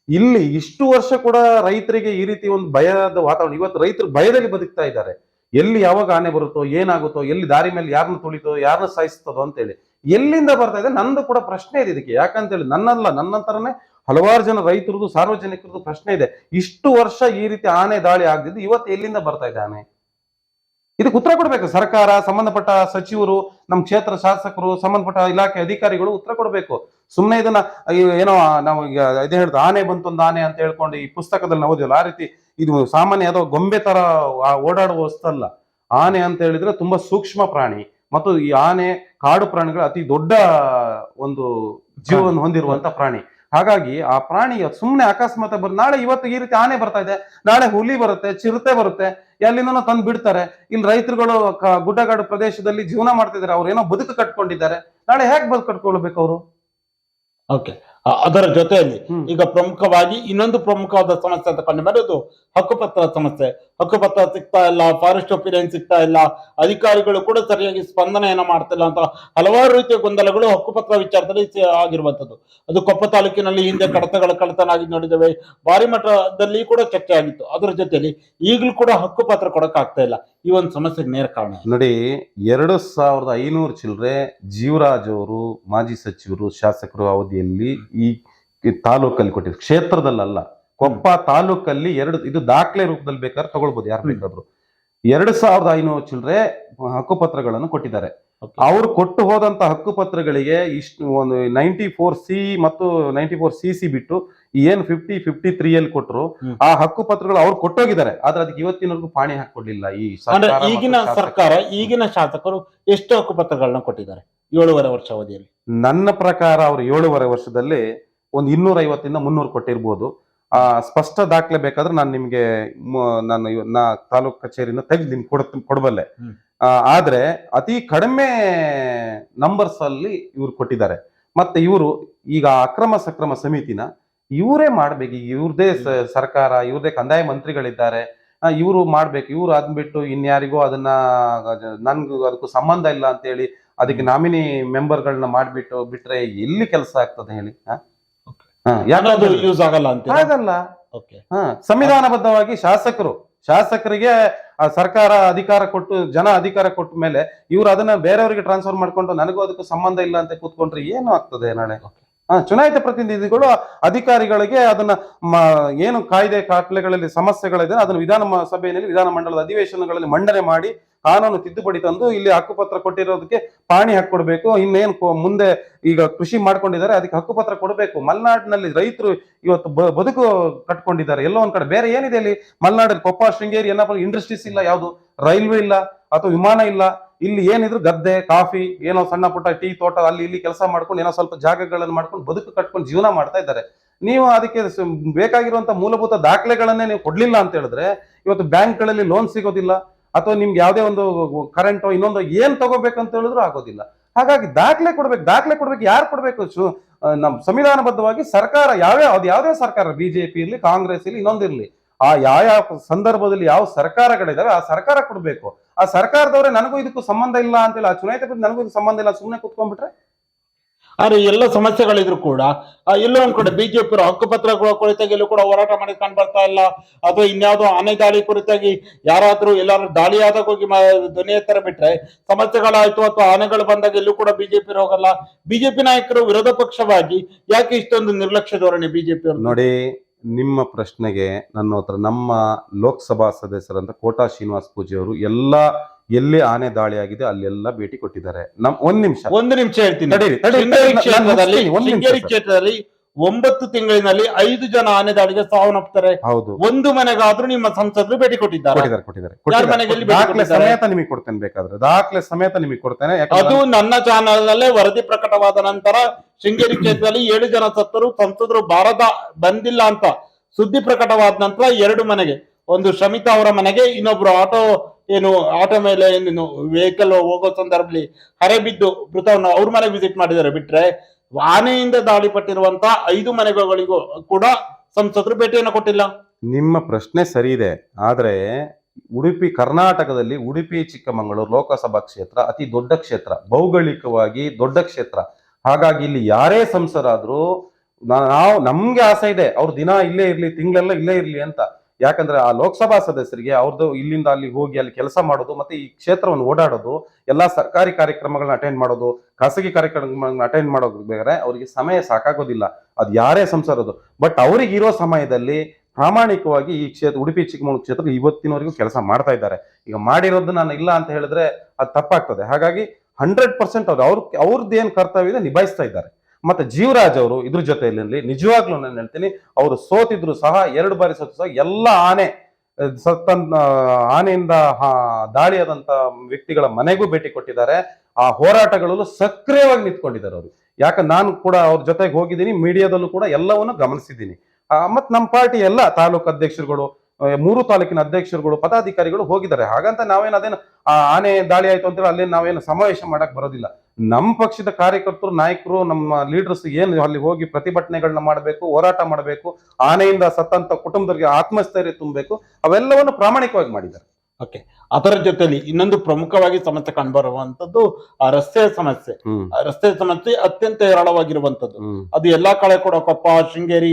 Speaker 2: ಇಲ್ಲಿ ಇಷ್ಟು ವರ್ಷ ಕೂಡ ರೈತರಿಗೆ ಈ ರೀತಿ ಒಂದು ಭಯದ ವಾತಾವರಣ, ಇವತ್ತು ರೈತರು ಭಯದಲ್ಲಿ ಬದುಕ್ತಾ ಇದ್ದಾರೆ. ಎಲ್ಲಿ ಯಾವಾಗ ಆನೆ ಬರುತ್ತೋ, ಏನಾಗುತ್ತೋ, ಎಲ್ಲಿ ದಾರಿ ಮೇಲೆ ಯಾರನ್ನ ತುಳಿತೋ ಯಾರನ್ನ ಸಾಯಿಸ್ತದೋ ಅಂತೇಳಿ ಎಲ್ಲಿಂದ ಬರ್ತಾ ಇದೆ, ನಂದು ಕೂಡ ಪ್ರಶ್ನೆ ಇದೆ ಇದಕ್ಕೆ. ಯಾಕಂತೇಳಿ ನನ್ನಲ್ಲ ನನ್ನ ನನ್ನಂತರನೇ ಹಲವಾರು ಜನ ರೈತರದು ಸಾರ್ವಜನಿಕರದು ಪ್ರಶ್ನೆ ಇದೆ. ಇಷ್ಟು ವರ್ಷ ಈ ರೀತಿ ಆನೆ ದಾಳಿ ಆಗದಿದ್ದು ಇವತ್ತು ಎಲ್ಲಿಂದ ಬರ್ತಾ ಇದೆ ಆನೆ ಇದಕ್ಕೆ ಉತ್ತರ ಕೊಡ್ಬೇಕು. ಸರ್ಕಾರ ಸಂಬಂಧಪಟ್ಟ ಸಚಿವರು ನಮ್ಮ ಕ್ಷೇತ್ರ ಶಾಸಕರು ಸಂಬಂಧಪಟ್ಟ ಇಲಾಖೆ ಅಧಿಕಾರಿಗಳು ಉತ್ತರ ಕೊಡಬೇಕು. ಸುಮ್ಮನೆ ಇದನ್ನ ಏನೋ ನಾವು ಈಗ ಇದೇ ಹೇಳ್ದು ಆನೆ ಬಂತೊಂದು ಆನೆ ಅಂತ ಹೇಳ್ಕೊಂಡು ಈ ಪುಸ್ತಕದಲ್ಲಿ ನಾವು ಓದಿಲ್ಲ ಆ ರೀತಿ ಇದು ಸಾಮಾನ್ಯ ಅದೋ ಗೊಂಬೆ ತರ ಓಡಾಡುವ ವಸ್ತಲ್ಲ ಆನೆ ಅಂತ ಹೇಳಿದ್ರೆ ತುಂಬಾ ಸೂಕ್ಷ್ಮ ಪ್ರಾಣಿ ಮತ್ತು ಈ ಆನೆ ಕಾಡು ಪ್ರಾಣಿಗಳು ಅತಿ ದೊಡ್ಡ ಒಂದು ಜೀವವನ್ನು ಹೊಂದಿರುವಂತ ಪ್ರಾಣಿ. ಹಾಗಾಗಿ ಆ ಪ್ರಾಣಿ ಸುಮ್ಮನೆ ಅಕಸ್ಮಾತ್ ಬರ್, ನಾಳೆ ಇವತ್ತು ಈ ರೀತಿ ಆನೆ ಬರ್ತಾ ಇದೆ, ನಾಳೆ ಹುಲಿ ಬರುತ್ತೆ, ಚಿರತೆ ಬರುತ್ತೆ, ಎಲ್ಲಿಂದನೋ ತಂದು ಬಿಡ್ತಾರೆ, ಇಲ್ಲಿ ರೈತರುಗಳು ಗುಡ್ಡಗಾಡು ಪ್ರದೇಶದಲ್ಲಿ ಜೀವನ ಮಾಡ್ತಿದ್ದಾರೆ, ಅವ್ರು ಏನೋ ಬದುಕು ಕಟ್ಕೊಂಡಿದ್ದಾರೆ, ನಾಳೆ ಹೇಗೆ ಬದುಕು ಕಟ್ಕೊಳ್ಬೇಕು ಅವರು?
Speaker 1: ಓಕೆ ಅದರ ಜೊತೆಯಲ್ಲಿ ಈಗ ಪ್ರಮುಖವಾಗಿ ಇನ್ನೊಂದು ಪ್ರಮುಖವಾದ ಸಮಸ್ಯೆ ಅಂತ ಕಂಡು ಬರೋದು ಹಕ್ಕುಪತ್ರ ಸಮಸ್ಯೆ. ಹಕ್ಕುಪತ್ರ ಸಿಗ್ತಾ ಇಲ್ಲ ಫಾರೆಸ್ಟ್ ಒಪಿನಿಯನ್ ಸಿಗ್ತಾ ಇಲ್ಲ ಅಧಿಕಾರಿಗಳು ಕೂಡ ಸರಿಯಾಗಿ ಸ್ಪಂದನೆಯನ್ನ ಮಾಡ್ತಿಲ್ಲ ಅಂತ ಹಲವಾರು ರೀತಿಯ ಗೊಂದಲಗಳು ಹಕ್ಕುಪತ್ರ ವಿಚಾರದಲ್ಲಿ ಆಗಿರುವಂತದ್ದು. ಅದು ಕೊಪ್ಪ ತಾಲೂಕಿನಲ್ಲಿ ಹಿಂದೆ ಕಡತಗಳ ಕಡತನ ಆಗಿ ನೋಡಿದ್ದೇವೆ. ಭಾರಿ ಮಟ್ಟದಲ್ಲಿ ಕೂಡ ಚರ್ಚೆ ಆಗಿತ್ತು. ಅದರ ಜೊತೆಯಲ್ಲಿ ಈಗಲೂ ಕೂಡ ಹಕ್ಕುಪತ್ರ ಕೊಡಕ್ಕಾಗ್ತಾ ಇಲ್ಲ. ಈ ಒಂದು ಸಮಸ್ಯೆಗೆ ನೇರ ಕಾರಣ?
Speaker 2: ನೋಡಿ ಎರಡು ಸಾವಿರದ ಐನೂರು ಚಿಲ್ಲರೆ ಜೀವರಾಜ್ ಅವರು ಮಾಜಿ ಸಚಿವರು ಶಾಸಕರು ಅವಧಿಯಲ್ಲಿ ಈ ತಾಲೂಕಲ್ಲಿ ಕೊಟ್ಟಿದ್ರು ಕ್ಷೇತ್ರದಲ್ಲಲ್ಲ ಕೊಪ್ಪ ತಾಲೂಕಲ್ಲಿ ಎರಡು ಇದು ದಾಖಲೆ ರೂಪದಲ್ಲಿ ಬೇಕಾದ್ರೆ ತಗೊಳ್ಬೋದು ಯಾರು. ಬೇಕಾದ್ರು ಎರಡು ಸಾವಿರದ ಐನೂರು ಚಿಲ್ಲರೆ ಹಕ್ಕುಪತ್ರಗಳನ್ನು ಕೊಟ್ಟಿದ್ದಾರೆ. ಅವರು ಕೊಟ್ಟು ಹೋದಂತ ಹಕ್ಕುಪತ್ರಗಳಿಗೆ ಇಷ್ಟು ಒಂದು ನೈಂಟಿ ಫೋರ್ ಸಿ ಮತ್ತು ನೈಂಟಿ ಫೋರ್ ಸಿ ಸಿ ಬಿಟ್ಟು ಏನ್ ಫಿಫ್ಟಿ ಫಿಫ್ಟಿ ತ್ರೀ ಅಲ್ಲಿ ಕೊಟ್ಟರು ಆ ಹಕ್ಕು ಪತ್ರಗಳು ಅವ್ರು ಕೊಟ್ಟೋಗಿದ್ದಾರೆ. ಆದ್ರೆ ಅದಕ್ಕೆ ಇವತ್ತಿನವರೆಗೂ ಪಾಣಿ ಹಾಕೊಡ್ಲಿಲ್ಲ ಈ
Speaker 1: ಈಗಿನ. ಸರ್ಕಾರ ಈಗಿನ ಶಾಸಕರು ಎಷ್ಟು ಹಕ್ಕು ಪತ್ರಗಳನ್ನ ಕೊಟ್ಟಿದ್ದಾರೆ. ಏಳುವರೆ ವರ್ಷ ಅವಧಿಯಲ್ಲಿ.
Speaker 2: ನನ್ನ ಪ್ರಕಾರ ಅವರು ಏಳುವರೆ ವರ್ಷದಲ್ಲಿ ಒಂದು ಇನ್ನೂರ ಐವತ್ತಿಂದ ಮುನ್ನೂರು ಕೊಟ್ಟಿರ್ಬೋದು. ಆ ಸ್ಪಷ್ಟ ದಾಖಲೆ ಬೇಕಾದ್ರೆ ನಾನು ನಿಮ್ಗೆ ನಾನು ನಾ ತಾಲೂಕ್ ಕಚೇರಿನ ತೆಗೆದು ನಿಮ್ಗೆ ಕೊಡ್ ಕೊಡಬಲ್ಲೆ. ಆದ್ರೆ ಅತಿ ಕಡಿಮೆ ನಂಬರ್ಸ್ ಅಲ್ಲಿ ಇವ್ರು ಕೊಟ್ಟಿದ್ದಾರೆ. ಮತ್ತೆ ಇವರು ಈಗ ಅಕ್ರಮ ಸಕ್ರಮ ಸಮಿತಿನ ಇವರೇ ಮಾಡ್ಬೇಕು. ಇವ್ರದೇ ಸರ್ಕಾರ ಇವ್ರದೇ ಕಂದಾಯ ಮಂತ್ರಿಗಳಿದ್ದಾರೆ. ಇವರು ಮಾಡ್ಬೇಕು. ಇವ್ರು ಅದ್ಬಿಟ್ಟು ಇನ್ಯಾರಿಗೂ ಅದನ್ನ ನನ್ಗೂ ಅದಕ್ಕೂ ಸಂಬಂಧ ಇಲ್ಲ ಅಂತ ಹೇಳಿ ಅದಕ್ಕೆ ನಾಮಿನಿ ಮೆಂಬರ್ಗಳನ್ನ ಮಾಡ್ಬಿಟ್ಟು ಬಿಟ್ರೆ ಎಲ್ಲಿ ಕೆಲಸ ಆಗ್ತದೆ ಹೇಳಿ?
Speaker 1: ಯೂಸ್ ಆಗಲ್ಲ ಅಂತ
Speaker 2: ಹಾಗಲ್ಲ.
Speaker 1: ಓಕೆ.
Speaker 2: ಸಂವಿಧಾನಬದ್ಧವಾಗಿ ಶಾಸಕರು ಶಾಸಕರಿಗೆ ಸರ್ಕಾರ ಅಧಿಕಾರ ಕೊಟ್ಟು ಜನ ಅಧಿಕಾರ ಕೊಟ್ಟ ಮೇಲೆ ಇವ್ರು ಅದನ್ನ ಬೇರೆಯವರಿಗೆ ಟ್ರಾನ್ಸ್ಫರ್ ಮಾಡ್ಕೊಂಡು ನನಗೂ ಅದಕ್ಕೂ ಸಂಬಂಧ ಇಲ್ಲ ಅಂತ ಕೂತ್ಕೊಂಡ್ರೆ ಏನು ಆಗ್ತದೆ ನಾಳೆ? ಚುನಾಯಿತ ಪ್ರತಿನಿಧಿಗಳು ಅಧಿಕಾರಿಗಳಿಗೆ ಅದನ್ನ ಏನು ಕಾಯ್ದೆ ಕಾಟ್ಲೆಗಳಲ್ಲಿ ಸಮಸ್ಯೆಗಳಿದೆ, ಅದನ್ನು ವಿಧಾನ ಸಭೆಯಲ್ಲಿ ವಿಧಾನ ಮಂಡಲದ ಅಧಿವೇಶನಗಳಲ್ಲಿ ಮಂಡನೆ ಮಾಡಿ ಕಾನೂನು ತಿದ್ದುಪಡಿ ತಂದು ಇಲ್ಲಿ ಹಕ್ಕುಪತ್ರ ಕೊಟ್ಟಿರೋದಕ್ಕೆ ಪಾಣಿ ಹಾಕೊಡ್ಬೇಕು ಇನ್ನೇನ್ ಮುಂದೆ ಈಗ ಕೃಷಿ ಮಾಡ್ಕೊಂಡಿದ್ದಾರೆ, ಅದಕ್ಕೆ ಹಕ್ಕುಪತ್ರ ಕೊಡಬೇಕು. ಮಲೆನಾಡಿನಲ್ಲಿ ರೈತರು ಇವತ್ತು ಬದುಕು ಕಟ್ಕೊಂಡಿದ್ದಾರೆ. ಎಲ್ಲೋ ಒಂದ್ ಕಡೆ. ಬೇರೆ ಏನಿದೆ ಇಲ್ಲಿ? ಮಲೆನಾಡಲ್ಲಿ ಕೊಪ್ಪ, ಶೃಂಗೇರಿ ಏನಪ್ಪ ಇಂಡಸ್ಟ್ರೀಸ್ ಇಲ್ಲ ಯಾವುದು? ರೈಲ್ವೆ ಇಲ್ಲ, ಅಥವಾ ವಿಮಾನ ಇಲ್ಲ. ಇಲ್ಲಿ ಏನಿದ್ರು ಗದ್ದೆ, ಕಾಫಿ, ಏನೋ ಸಣ್ಣ ಪುಟ್ಟ ಟೀ ತೋಟ, ಅಲ್ಲಿ ಇಲ್ಲಿ ಕೆಲಸ ಮಾಡ್ಕೊಂಡು ಏನೋ ಸ್ವಲ್ಪ ಜಾಗಗಳನ್ನು ಮಾಡ್ಕೊಂಡು ಬದುಕು ಕಟ್ಕೊಂಡು ಜೀವನ ಮಾಡ್ತಾ ಇದ್ದಾರೆ. ನೀವು ಅದಕ್ಕೆ ಬೇಕಾಗಿರುವಂತಹ ಬೇಕಾಗಿರುವಂತ ಮೂಲಭೂತ ದಾಖಲೆಗಳನ್ನೇ ನೀವು ಕೊಡ್ಲಿಲ್ಲ ಅಂತ ಹೇಳಿದ್ರೆ, ಇವತ್ತು ಬ್ಯಾಂಕ್ಗಳಲ್ಲಿ ಲೋನ್ ಸಿಗೋದಿಲ್ಲ, ಅಥವಾ ನಿಮ್ಗೆ ಯಾವುದೇ ಒಂದು ಕರೆಂಟ್ ಇನ್ನೊಂದು ಏನ್ ತಗೋಬೇಕಂತ ಹೇಳಿದ್ರು ಆಗೋದಿಲ್ಲ. ಹಾಗಾಗಿ ದಾಖಲೆ ಕೊಡ್ಬೇಕು ದಾಖಲೆ ಕೊಡ್ಬೇಕು, ಯಾರು ಕೊಡ್ಬೇಕು? ನಮ್ಮ ಸಂವಿಧಾನಬದ್ಧವಾಗಿ ಸರ್ಕಾರ, ಯಾವ್ಯಾವ, ಅದು ಯಾವುದೇ ಸರ್ಕಾರ, ಬಿಜೆಪಿ ಇರಲಿ, ಕಾಂಗ್ರೆಸ್ ಇರಲಿ ಇನ್ನೊಂದಿರ್ಲಿ ಆ ಯಾವ ಯಾವ ಸಂದರ್ಭದಲ್ಲಿ ಯಾವ ಸರ್ಕಾರಗಳಿದಾವೆ ಆ ಸರ್ಕಾರ ಕೊಡ್ಬೇಕು. ಆ ಸರ್ಕಾರದವ್ರೆ ನನಗೂ ಇದಕ್ಕೂ ಸಂಬಂಧ ಇಲ್ಲ ಅಂತಿಲ್ಲ ಆ ಚುನಾಯಿತ ನನಗೂ ಇದಕ್ಕೆ ಸಂಬಂಧ ಇಲ್ಲ ಸುಮ್ಮನೆ ಕುತ್ಕೊಂಡ್ಬಿಟ್ರೆ?
Speaker 1: ಆದ್ರೆ ಎಲ್ಲ ಸಮಸ್ಯೆಗಳಿದ್ರು ಕೂಡ ಎಲ್ಲೋ ಒಂದ್ ಕಡೆ ಬಿಜೆಪಿ ಹಕ್ಕುಪತ್ರ ಕುರಿತಾಗಿ ಎಲ್ಲೂ ಕೂಡ ಹೋರಾಟ ಮಾಡಿ ಕಂಡು ಬರ್ತಾ ಇಲ್ಲ. ಅಥವಾ ಇನ್ಯಾವುದೋ ಆನೆ ದಾಳಿ ಕುರಿತಾಗಿ ಯಾರಾದ್ರೂ ಎಲ್ಲಾರು ದಾಳಿ ಆದಾಗ ಹೋಗಿ ಧ್ವನಿ ಎತ್ತರ ಬಿಟ್ರೆ ಸಮಸ್ಯೆಗಳಾಯ್ತು ಅಥವಾ ಆನೆಗಳು ಬಂದಾಗ ಎಲ್ಲೂ ಕೂಡ ಬಿಜೆಪಿ ಹೋಗಲ್ಲ. ಬಿಜೆಪಿ ನಾಯಕರು ವಿರೋಧ ಪಕ್ಷವಾಗಿ ಯಾಕೆ ಇಷ್ಟೊಂದು ನಿರ್ಲಕ್ಷ್ಯ ಧೋರಣೆ ಬಿಜೆಪಿ
Speaker 2: ನೋಡಿ ನಿಮ್ಮ ಪ್ರಶ್ನೆಗೆ ನನ್ನ ಹತ್ರ ನಮ್ಮ ಲೋಕಸಭಾ ಸದಸ್ಯರಂತ ಕೋಟಾ ಶ್ರೀನಿವಾಸ್ ಪೂಜೆ ಅವರು ಎಲ್ಲಾ ಎಲ್ಲಿ ಆನೆ ದಾಳಿ ಆಗಿದೆ ಅಲ್ಲೆಲ್ಲ ಭೇಟಿ ಕೊಟ್ಟಿದ್ದಾರೆ. ನಮ್ ಒಂದ್ ನಿಮಿಷ.
Speaker 1: ಒಂದು ನಿಮಿಷ ಹೇಳ್ತೀನಿ.
Speaker 2: ತಡೀರಿ, ತಡೀರಿ,
Speaker 1: ಶೃಂಗೇರಿ
Speaker 2: ನಾನು
Speaker 1: ಕ್ಷೇತ್ರದಲ್ಲಿ
Speaker 2: ಮುಗಿಸ್ತೀನಿ, ಒಂದ್ ನಿಮಿಷ
Speaker 1: ಶೃಂಗೇರಿ
Speaker 2: ಸರ್.
Speaker 1: ಕ್ಷೇತ್ರದಲ್ಲಿ ಒಂಬತ್ತು ತಿಂಗಳಿನಲ್ಲಿ ಐದು ಜನ ಆನೆ ದಾಳಿಗೆ ಸಾವನ್ನಪ್ತಾರೆ
Speaker 2: ಹೌದು.
Speaker 1: ಒಂದು ಮನೆಗಾದ್ರೂ ನಿಮ್ಮ ಸಂಸದರು ಭೇಟಿ ಕೊಟ್ಟಿದ್ದಾರೆ?
Speaker 2: ಕೊಟ್ಟಿದ್ದಾರೆ ಕೊಟ್ಟಿದ್ದಾರೆ
Speaker 1: ಯಾರ್
Speaker 2: ಕೊಟ್ಟಿದ್ದಾರೆ.
Speaker 1: ಮನೆಗೆ ಭೇಟಿ
Speaker 2: ದಾಖಲೆ
Speaker 1: ಕೊಟ್ಟಿದ್ದಾರೆ?
Speaker 2: ಸಮೇತ ನಿಮಗೆ ಕೊಡ್ತೇನೆ ಬೇಕಾದ್ರೆ ದಾಖಲೆ ಸಮೇತ ನಿಮಗೆ ಕೊಡ್ತೇನೆ
Speaker 1: ಅದು ನನ್ನ ಚಾನಲ್ ನಲ್ಲೇ ವರದಿ ಪ್ರಕಟವಾದ ನಂತರ ಶೃಂಗೇರಿ ಕ್ಷೇತ್ರದಲ್ಲಿ ಏಳು ಜನ ಸತ್ತರು, ಸಂಸದರು ಬಾರದ ಬಂದಿಲ್ಲ ಅಂತ ಸುದ್ದಿ ಪ್ರಕಟವಾದ ನಂತರ ಎರಡು ಮನೆಗೆ, ಒಂದು ಶಮಿತಾ ಅವರ ಮನೆಗೆ, ಇನ್ನೊಬ್ರು ಆಟೋ ಏನು, ಆಟೋ ಮೇಲೆ ಏನು ವೆಹಿಕಲ್ ಹೋಗೋ ಸಂದರ್ಭದಲ್ಲಿ ಹರೆ ಬಿದ್ದು ಮೃತವನ್ನು ಅವ್ರ ಮನೆಗೆ ವಿಸಿಟ್ ಮಾಡಿದ್ದಾರೆ. ಬಿಟ್ರೆ ಆನೆಯಿಂದ ದಾಳಿ ಪಟ್ಟಿರುವಂತ ಐದು ಮನೆಗಳಿಗೂ ಕೂಡ ಸಂಸದರು ಭೇಟಿಯನ್ನು ಕೊಟ್ಟಿಲ್ಲ.
Speaker 2: ನಿಮ್ಮ ಪ್ರಶ್ನೆ ಸರಿ ಇದೆ, ಆದ್ರೆ ಉಡುಪಿ, ಕರ್ನಾಟಕದಲ್ಲಿ ಉಡುಪಿ, ಚಿಕ್ಕಮಗಳೂರು ಲೋಕಸಭಾ ಕ್ಷೇತ್ರ ಅತಿ ದೊಡ್ಡ ಕ್ಷೇತ್ರ, ಭೌಗೋಳಿಕವಾಗಿ ದೊಡ್ಡ ಕ್ಷೇತ್ರ. ಹಾಗಾಗಿ ಇಲ್ಲಿ ಯಾರೇ ಸಂಸರಾದ್ರೂ ನಾವು ನಮ್ಗೆ ಆಸೆ ಇದೆ, ಅವ್ರ ದಿನ ಇಲ್ಲೇ ಇರ್ಲಿ, ತಿಂಗಳೆಲ್ಲ ಇಲ್ಲೇ ಇರ್ಲಿ ಅಂತ. ಯಾಕಂದ್ರೆ ಆ ಲೋಕಸಭಾ ಸದಸ್ಯರಿಗೆ ಅವ್ರದ್ದು ಇಲ್ಲಿಂದ ಅಲ್ಲಿ ಹೋಗಿ ಅಲ್ಲಿ ಕೆಲಸ ಮಾಡೋದು ಮತ್ತೆ ಈ ಕ್ಷೇತ್ರವನ್ನು ಓಡಾಡೋದು, ಎಲ್ಲಾ ಸರ್ಕಾರಿ ಕಾರ್ಯಕ್ರಮಗಳನ್ನ ಅಟೆಂಡ್ ಮಾಡೋದು, ಖಾಸಗಿ ಕಾರ್ಯಕ್ರಮಗಳನ್ನ ಅಟೆಂಡ್ ಮಾಡೋದು ಬೇರೆ ಅವರಿಗೆ ಸಮಯ ಸಾಕಾಗೋದಿಲ್ಲ. ಅದು ಯಾರೇ ಸಂಸರದು ಬಟ್ ಅವ್ರಿಗೆ ಇರೋ ಸಮಯದಲ್ಲಿ ಪ್ರಾಮಾಣಿಕವಾಗಿ ಈ ಕ್ಷೇತ್ರ, ಉಡುಪಿ ಚಿಕ್ಕಮಗಳೂರು ಕ್ಷೇತ್ರ ಇವತ್ತಿನವರೆಗೂ ಕೆಲಸ ಮಾಡ್ತಾ ಇದ್ದಾರೆ. ಈಗ ಮಾಡಿರೋದು ನಾನು ಇಲ್ಲ ಅಂತ ಹೇಳಿದ್ರೆ ಅದು ತಪ್ಪಾಗ್ತದೆ. ಹಾಗಾಗಿ ಹಂಡ್ರೆಡ್ ಪರ್ಸೆಂಟ್ ಅವ್ರು ಅವ್ರ ಅವ್ರದ್ದು ಏನು ಕರ್ತವ್ಯ ಇದೆ ನಿಭಾಯಿಸ್ತಾ ಇದ್ದಾರೆ. ಮತ್ತೆ ಜೀವರಾಜ್ ಅವರು ಇದ್ರ ಜೊತೆಯಲ್ಲಿ ನಿಜವಾಗ್ಲೂ ನಾನು ಹೇಳ್ತೀನಿ, ಅವರು ಸೋತಿದ್ರು ಸಹ, ಎರಡು ಬಾರಿ ಸೋತು ಸಹ, ಎಲ್ಲ ಆನೆ ಸತ್ತ ಆನೆಯಿಂದ ದಾಳಿಯಾದಂತ ವ್ಯಕ್ತಿಗಳ ಮನೆಗೂ ಭೇಟಿ ಕೊಟ್ಟಿದ್ದಾರೆ. ಆ ಹೋರಾಟಗಳಲ್ಲೂ ಸಕ್ರಿಯವಾಗಿ ನಿಂತ್ಕೊಂಡಿದ್ದಾರೆ ಅವರು. ಯಾಕೆ, ನಾನು ಕೂಡ ಅವ್ರ ಜೊತೆಗೆ ಹೋಗಿದ್ದೀನಿ, ಮೀಡಿಯಾದಲ್ಲೂ ಕೂಡ ಎಲ್ಲವನ್ನು ಗಮನಿಸಿದ್ದೀನಿ. ಮತ್ತೆ ಮತ್ ನಮ್ಮ ಪಾರ್ಟಿ ಎಲ್ಲ ತಾಲೂಕು ಅಧ್ಯಕ್ಷರುಗಳು ಮೂರು ತಾಲೂಕಿನ ಅಧ್ಯಕ್ಷರುಗಳು, ಪದಾಧಿಕಾರಿಗಳು ಹೋಗಿದ್ದಾರೆ. ಹಾಗಂತ ನಾವೇನು ಅದೇನು, ಆ, ಆನೆ ದಾಳಿ ಆಯ್ತು ಅಂತೇಳಿ ಅಲ್ಲಿ ನಾವೇನು ಸಮಾವೇಶ ಮಾಡಕ್ ಬರೋದಿಲ್ಲ. ನಮ್ಮ ಪಕ್ಷದ ಕಾರ್ಯಕರ್ತರು, ನಾಯಕರು, ನಮ್ಮ ಲೀಡರ್ಸ್ ಏನು ಅಲ್ಲಿ ಹೋಗಿ ಪ್ರತಿಭಟನೆಗಳನ್ನ ಮಾಡಬೇಕು, ಹೋರಾಟ ಮಾಡಬೇಕು, ಆನೆಯಿಂದ ಸತ್ತಂತ ಕುಟುಂಬದವರಿಗೆ ಆತ್ಮಸ್ಥೈರ್ಯ ತುಂಬಬೇಕು, ಅವೆಲ್ಲವನ್ನು ಪ್ರಾಮಾಣಿಕವಾಗಿ ಮಾಡಿದ್ದಾರೆ.
Speaker 1: ಅದರ ಜೊತೆಲಿ ಇನ್ನೊಂದು ಪ್ರಮುಖವಾಗಿ ಸಮಸ್ಯೆ ಕಂಡುಬರುವಂತದ್ದು ರಸ್ತೆ ರಸ್ತೆಯ ಸಮಸ್ಯೆ. ರಸ್ತೆ ಸಮಸ್ಯೆ ಅತ್ಯಂತ ಹೇರಳವಾಗಿರುವಂತದ್ದು ಅದು ಎಲ್ಲಾ ಕಡೆ ಕೂಡ ಕೊಪ್ಪ ಶೃಂಗೇರಿ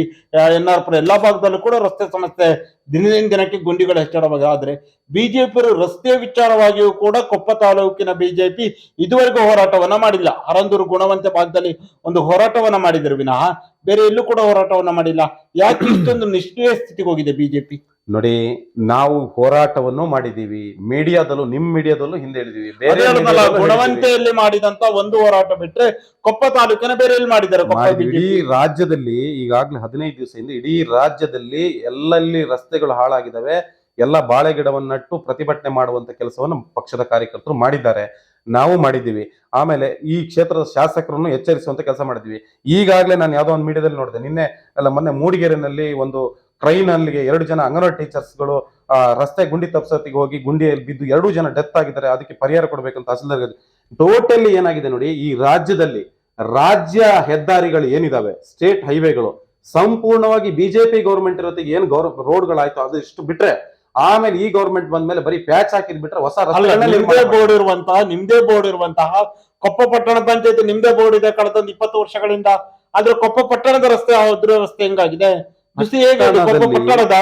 Speaker 1: ಎನ್ ಆರ್ ಪುರ ಎಲ್ಲಾ ಭಾಗದಲ್ಲೂ ಕೂಡ ರಸ್ತೆ ಸಮಸ್ಯೆ ದಿನದಿಂದ ದಿನಕ್ಕೆ ಗುಂಡಿಗಳು ಹೆಚ್ಚಳವಾಗಿ ಆದ್ರೆ ಬಿಜೆಪಿ ರಸ್ತೆ ವಿಚಾರವಾಗಿಯೂ ಕೂಡ ಕೊಪ್ಪ ತಾಲೂಕಿನ ಬಿಜೆಪಿ ಇದುವರೆಗೂ ಹೋರಾಟವನ್ನ ಮಾಡಿಲ್ಲ. ಹರಂದೂರು ಗುಣವಂತ ಭಾಗದಲ್ಲಿ ಒಂದು ಹೋರಾಟವನ್ನ ಮಾಡಿದ್ರು ವಿನಃ ಬೇರೆ ಎಲ್ಲೂ ಕೂಡ ಹೋರಾಟವನ್ನ ಮಾಡಿಲ್ಲ. ಯಾಕೆ ಇಷ್ಟೊಂದು ನಿಷ್ಕ್ರಿಯ ಸ್ಥಿತಿಗೆ ಹೋಗಿದೆ ಬಿಜೆಪಿ?
Speaker 2: ನೋಡಿ ನಾವು ಹೋರಾಟವನ್ನು ಮಾಡಿದೀವಿ ಮೀಡಿಯಾದಲ್ಲೂ ನಿಮ್ ಮೀಡಿಯಾದಲ್ಲೂ ಹಿಂದೆ ಹೇಳಿದೀವಿ ಬೇರೆ.
Speaker 1: ಗುಣವಂತೆಯಲ್ಲಿ ಮಾಡಿದಂತ ಒಂದು ಹೋರಾಟ ಬಿಟ್ರೆ ಕೊಪ್ಪ ತಾಲೂಕಿನ ಬೇರೆ ಮಾಡಿದ್ದಾರೆ.
Speaker 2: ಇಡೀ ರಾಜ್ಯದಲ್ಲಿ ಈಗಾಗ್ಲೇ ಹದಿನೈದು ದಿವಸದಿಂದ ಇಡೀ ರಾಜ್ಯದಲ್ಲಿ ಎಲ್ಲಲ್ಲಿ ರಸ್ತೆಗಳು ಹಾಳಾಗಿದ್ದಾವೆ ಎಲ್ಲ ಬಾಳೆ ಗಿಡವನ್ನಟ್ಟು ಪ್ರತಿಭಟನೆ ಮಾಡುವಂತ ಕೆಲಸವನ್ನು ಪಕ್ಷದ ಕಾರ್ಯಕರ್ತರು ಮಾಡಿದ್ದಾರೆ. ನಾವು ಮಾಡಿದ್ದೀವಿ. ಆಮೇಲೆ ಈ ಕ್ಷೇತ್ರದ ಶಾಸಕರನ್ನು ಎಚ್ಚರಿಸುವಂತ ಕೆಲಸ ಮಾಡಿದ್ವಿ ಈಗಾಗಲೇ ನಾನು ಯಾವ್ದೋ ಒಂದು ಮೀಡಿಯಾದಲ್ಲಿ ನೋಡಿದೆ. ನಿನ್ನೆ ಅಲ್ಲ ಮೊನ್ನೆ ಮೂಡಿಗೆರೆನಲ್ಲಿ ಒಂದು ಟ್ರೈನ್ ಅಲ್ಲಿಗೆ ಎರಡು ಜನ ಅಂಗನವಾಡಿ ಟೀಚರ್ಸ್ಗಳು ರಸ್ತೆ ಗುಂಡಿ ತಪ್ಸತಿಗೆ ಹೋಗಿ ಗುಂಡಿಯಲ್ಲಿ ಬಿದ್ದು ಎರಡು ಜನ ಡೆತ್ ಆಗಿದ್ದಾರೆ ಅದಕ್ಕೆ ಪರಿಹಾರ ಕೊಡಬೇಕಂತ ತಹಸೀಲ್ದಾರ್ ಟೋಟಲಿ ಏನಾಗಿದೆ ನೋಡಿ ಈ ರಾಜ್ಯದಲ್ಲಿ ರಾಜ್ಯ ಹೆದ್ದಾರಿಗಳು ಏನಿದಾವೆ ಸ್ಟೇಟ್ ಹೈವೇಗಳು ಸಂಪೂರ್ಣವಾಗಿ ಬಿಜೆಪಿ ಗೌರ್ಮೆಂಟ್ ಇರೋತ್ತಿಗೆ ಏನ್ ಗೌರ್ ರೋಡ್ಗಳಾಯ್ತು ಅದು ಇಷ್ಟು ಬಿಟ್ರೆ ಆಮೇಲೆ ಈ ಗೌರ್ಮೆಂಟ್ ಬಂದ್ಮೇಲೆ ಬರೀ ಪ್ಯಾಚ್ ಹಾಕಿದ್ ಬಿಟ್ರೆ ಹೊಸ
Speaker 1: ನಿಮ್ದೇ ಬೋರ್ಡ್ ಇರುವಂತಹ ನಿಮ್ದೇ ಬೋರ್ಡ್ ಇರುವಂತಹ ಕೊಪ್ಪ ಪಟ್ಟಣ ಪಂಚಾಯತಿ ನಿಮ್ದೇ ಬೋರ್ಡ್ ಇದೆ ಕಳೆದ ಇಪ್ಪತ್ತು ವರ್ಷಗಳಿಂದ. ಆದ್ರೆ ಕೊಪ್ಪ ಪಟ್ಟಣದ ರಸ್ತೆ ರಸ್ತೆ ಹೆಂಗಾಗಿದೆ? ಬಿಸಿ ಹೇಗೆ ಕೊಪ್ಪ ಪಟ್ಟಣದ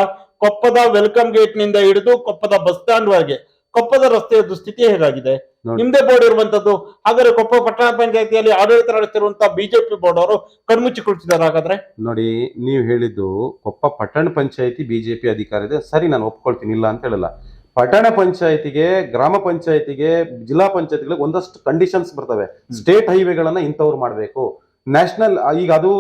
Speaker 1: ಕೊಪ್ಪದ ವೆಲ್ಕಮ್ ಗೇಟ್ನಿಂದ ಹಿಡಿದು ಕೊಪ್ಪದ ಬಸ್ ಸ್ಟ್ಯಾಂಡ್ ವರೆಗೆ ಕೊಪ್ಪದ ರಸ್ತೆಯ ದುಸ್ಥಿತಿ ಹೇಗಾಗಿದೆ? ನಿಮ್ದೆ ಬೋರ್ಡ್ ಇರುವಂತದ್ದು ಹಾಗಾದ್ರೆ ಕೊಪ್ಪ ಪಟ್ಟಣ ಪಂಚಾಯತಿಯಲ್ಲಿ ಆಡಳಿತ ನಡೆಸಿರುವಂತ ಬಿಜೆಪಿ ಬೋರ್ಡ್ ಅವರು ಕಣ್ಮುಚ್ಚಿ ಕುಳಿತಿದ್ದಾರೆ ಹಾಗಾದ್ರೆ?
Speaker 2: ನೋಡಿ ನೀವು ಹೇಳಿದ್ದು ಕೊಪ್ಪ ಪಟ್ಟಣ ಪಂಚಾಯತಿ ಬಿಜೆಪಿ ಅಧಿಕಾರ ಇದೆ ಸರಿ ನಾನು ಒಪ್ಕೊಳ್ತೀನಿ ಇಲ್ಲ ಅಂತ ಹೇಳಲ್ಲ. ಪಟ್ಟಣ ಪಂಚಾಯತಿಗೆ ಗ್ರಾಮ ಪಂಚಾಯತಿಗೆ ಜಿಲ್ಲಾ ಪಂಚಾಯತಿಗಳಿಗೆ ಒಂದಷ್ಟು ಕಂಡೀಷನ್ಸ್ ಬರ್ತವೆ. ಸ್ಟೇಟ್ ಹೈವೇಗಳನ್ನ ಇಂಥವ್ರು ಮಾಡಬೇಕು. ನ್ಯಾಷನಲ್, ಈಗ ಅದು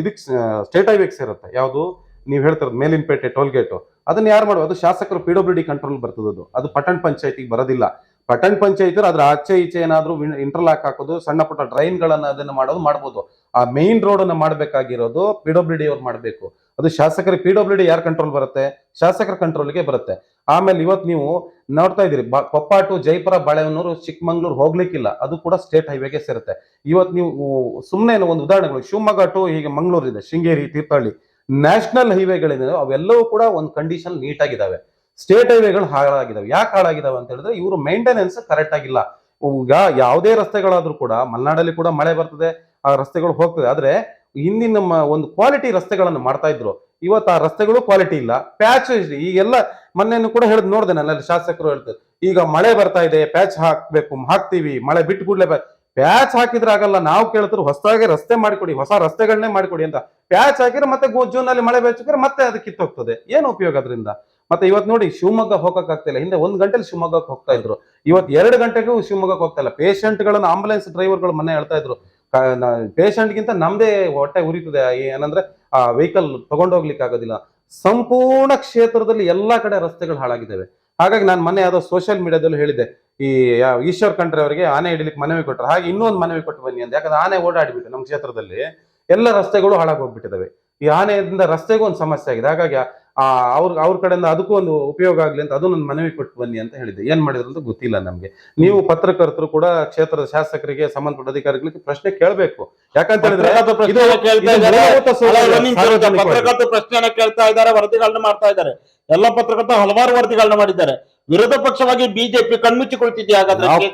Speaker 2: ಇದಕ್ಕೆ ಸ್ಟೇಟ್ ಹೈವೇಗೆ ಸೇರುತ್ತೆ. ಯಾವುದು? ನೀವು ಹೇಳ್ತಿರೋದು ಟೋಲ್ ಗೇಟ್ ಅದನ್ನ ಯಾರು ಮಾಡುವ? ಅದು ಶಾಸಕರು ಪಿ ಡಬ್ಲ್ಯೂ ಡಿ ಕಂಟ್ರೋಲ್ ಬರ್ತದ ಅದು. ಅದು ಪಟ್ಟಣ ಪಂಚಾಯತಿಗೆ ಬರೋದಿಲ್ಲ. ಪಟ್ಟಣ ಪಂಚಾಯತಿ ಅದ್ರ ಆಚೆ ಈಚೆ ಏನಾದ್ರೂ ಇಂಟರ್ಲಾಕ್ ಹಾಕೋದು, ಸಣ್ಣ ಪುಟ್ಟ ಡ್ರೈನ್ ಗಳನ್ನ ಅದನ್ನ ಮಾಡೋದು ಮಾಡ್ಬೋದು. ಆ ಮೇನ್ ರೋಡ್ ಅನ್ನು ಮಾಡಬೇಕಾಗಿರೋದು ಪಿ ಡಬ್ಲ್ಯೂ ಡಿ ಅವ್ರು ಮಾಡಬೇಕು. ಅದು ಶಾಸಕರ ಪಿ ಡಬ್ಲ್ಯೂ ಡಿ ಯಾರ ಕಂಟ್ರೋಲ್ ಬರುತ್ತೆ? ಶಾಸಕರ ಕಂಟ್ರೋಲ್ಗೆ ಬರುತ್ತೆ. ಆಮೇಲೆ ಇವತ್ತು ನೀವು ನೋಡ್ತಾ ಇದ್ದೀರಿ ಕೊಪ್ಪ ಟು ಜೈಪುರ, ಬಾಳೆಹೊನ್ನೂರು, ಚಿಕ್ಕಮಂಗ್ಳೂರು ಹೋಗ್ಲಿಕ್ಕಿಲ್ಲ. ಅದು ಕೂಡ ಸ್ಟೇಟ್ ಹೈವೇಗೆ ಸೇರುತ್ತೆ. ಇವತ್ತು ನೀವು ಸುಮ್ಮನೆ ಒಂದು ಉದಾಹರಣೆಗಳು, ಶಿವಮೊಗ್ಗ ಟು ಹೀಗೆ ಮಂಗಳೂರು ಇದೆ, ಶೃಂಗೇರಿ, ತೀರ್ಥಹಳ್ಳಿ. ನ್ಯಾಷನಲ್ ಹೈವೇಗಳಿದೆ ಅವೆಲ್ಲವೂ ಕೂಡ ಒಂದು ಕಂಡೀಷನ್ ನೀಟಾಗಿದ್ದಾವೆ ಸ್ಟೇಟ್ ಹೈವೇಗಳು ಹಾಳಾಗಿದ್ದಾವೆ ಯಾಕೆ ಹಾಳಾಗಿದಾವೆ ಅಂತ ಹೇಳಿದ್ರೆ ಇವರು ಮೇಂಟೆನೆನ್ಸ್ ಕರೆಕ್ಟ್ ಆಗಿಲ್ಲ. ಈಗ ಯಾವುದೇ ರಸ್ತೆಗಳಾದ್ರೂ ಕೂಡ, ಮಲೆನಾಡಲ್ಲಿ ಕೂಡ ಮಳೆ ಬರ್ತದೆ, ಆ ರಸ್ತೆಗಳು ಹೋಗ್ತದೆ. ಆದ್ರೆ ಹಿಂದಿನ ಒಂದು ಕ್ವಾಲಿಟಿ ರಸ್ತೆಗಳನ್ನು ಮಾಡ್ತಾ ಇದ್ರು. ಇವತ್ತು ಆ ರಸ್ತೆಗಳು ಕ್ವಾಲಿಟಿ ಇಲ್ಲ. ಪ್ಯಾಚ್ ಈಗೆಲ್ಲ ಮೊನ್ನೆನು ಕೂಡ ಹೇಳಿದ್ ನೋಡಿದೆ ನಾನು, ಅಲ್ಲಿ ಶಾಸಕರು ಹೇಳ್ತಾರೆ ಈಗ ಮಳೆ ಬರ್ತಾ ಇದೆ ಪ್ಯಾಚ್ ಹಾಕ್ಬೇಕು, ಹಾಕ್ತೀವಿ, ಮಳೆ ಬಿಟ್ಟು ಕೂಡಲೇ ಪ್ಯಾಚ್ ಹಾಕಿದ್ರೆ ಆಗಲ್ಲ. ನಾವು ಕೇಳ್ತಾರೆ ಹೊಸದಾಗಿ ರಸ್ತೆ ಮಾಡಿಕೊಡಿ, ಹೊಸ ರಸ್ತೆಗಳನ್ನೇ ಮಾಡಿಕೊಡಿ ಅಂತ. ಪ್ಯಾಚ್ ಹಾಕಿದ್ರೆ ಮತ್ತೆ ಜೂನ್ ಅಲ್ಲಿ ಮಳೆ ಬೆಚ್ಚಿದ್ರೆ ಮತ್ತೆ ಅದು ಕಿತ್ತೋಗ್ತದೆ. ಏನು ಉಪಯೋಗ ಅದರಿಂದ? ಮತ್ತೆ ಇವತ್ತು ನೋಡಿ ಶಿವಮೊಗ್ಗ ಹೋಗಕ್ ಆಗ್ತಿಲ್ಲ ಹಿಂದೆ ಒಂದ್ ಗಂಟೆಲಿ ಶಿವಮೊಗ್ಗಕ್ಕೆ ಹೋಗ್ತಾ ಇದ್ರು. ಇವತ್ತು ಎರಡು ಗಂಟೆಗೂ ಶಿವಮೊಗ್ಗಕ್ಕೆ ಹೋಗ್ತಾ ಇಲ್ಲ. ಪೇಷಂಟ್ ಗಳನ್ನ ಆಂಬುಲೆನ್ಸ್ ಡ್ರೈವರ್ಗಳು ಮೊನ್ನೆ ಹೇಳ್ತಾ ಇದ್ರು. ಪೇಷಂಟ್ ಗಿಂತ ನಮ್ದೇ ಹೊಟ್ಟೆ ಉರಿತದೆ. ಏನಂದ್ರೆ ಆ ವೆಹಿಕಲ್ ತಗೊಂಡೋಗ್ಲಿಕ್ಕೆ ಆಗೋದಿಲ್ಲ. ಸಂಪೂರ್ಣ ಕ್ಷೇತ್ರದಲ್ಲಿ ಎಲ್ಲಾ ಕಡೆ ರಸ್ತೆಗಳು ಹಾಳಾಗಿದ್ದಾವೆ. ಹಾಗಾಗಿ ನಾನು ಮೊನ್ನೆ ಯಾವುದೋ ಸೋಷಿಯಲ್ ಮೀಡಿಯಾದಲ್ಲಿ ಹೇಳಿದೆ ಈ ಈಶ್ವರ್ ಖಂಡ್ರೆ ಅವರಿಗೆ ಆನೆ ಹಿಡಿಲಿಕ್ಕೆ ಮನವಿ ಕೊಟ್ಟರು ಹಾಗೆ ಇನ್ನೊಂದು ಮನವಿ ಕೊಟ್ಟು ಬನ್ನಿ ಅಂತ. ಯಾಕಂದ್ರೆ ಆನೆ ಓಡಾಡಿಬಿಟ್ಟು ನಮ್ಮ ಕ್ಷೇತ್ರದಲ್ಲಿ ಎಲ್ಲ ರಸ್ತೆಗಳು ಹಾಳಾಗಿ ಈ ಆನೆಯಿಂದ ರಸ್ತೆಗೂ ಒಂದು ಸಮಸ್ಯೆ ಆಗಿದೆ. ಹಾಗಾಗಿ ಆ ಅವ್ರ ಅವ್ರ ಕಡೆಯಿಂದ ಅದಕ್ಕೂ ಒಂದು ಉಪಯೋಗ ಆಗ್ಲಿ ಅಂತ ಅದು ನನ್ನ ಮನವಿ ಕೊಟ್ಟು ಬನ್ನಿ ಅಂತ ಹೇಳಿದೆ ಏನ್ ಮಾಡಿದ್ರು ಅಂತ ಗೊತ್ತಿಲ್ಲ ನಮ್ಗೆ. ನೀವು ಪತ್ರಕರ್ತರು ಕೂಡ ಕ್ಷೇತ್ರದ ಶಾಸಕರಿಗೆ ಸಂಬಂಧಪಟ್ಟ ಅಧಿಕಾರಿಗಳಿಗೆ ಪ್ರಶ್ನೆ ಕೇಳಬೇಕು. ಯಾಕಂತ ಹೇಳಿದ್ರೆ
Speaker 1: ಪತ್ರಕರ್ತರು ಪ್ರಶ್ನೆಯನ್ನ ಕೇಳ್ತಾ ಇದ್ದಾರೆ ವರದಿಗಳನ್ನ ಮಾಡ್ತಾ ಇದ್ದಾರೆ. ಎಲ್ಲ ಪತ್ರಕರ್ತರು ಹಲವಾರು ವರದಿಗಳನ್ನ ಮಾಡಿದ್ದಾರೆ. ವಿರೋಧ ಪಕ್ಷವಾಗಿ ಬಿಜೆಪಿ ಕಣ್ಮುಚ್ಚಿ ಕುಳಿತಿದ್ಯಾ?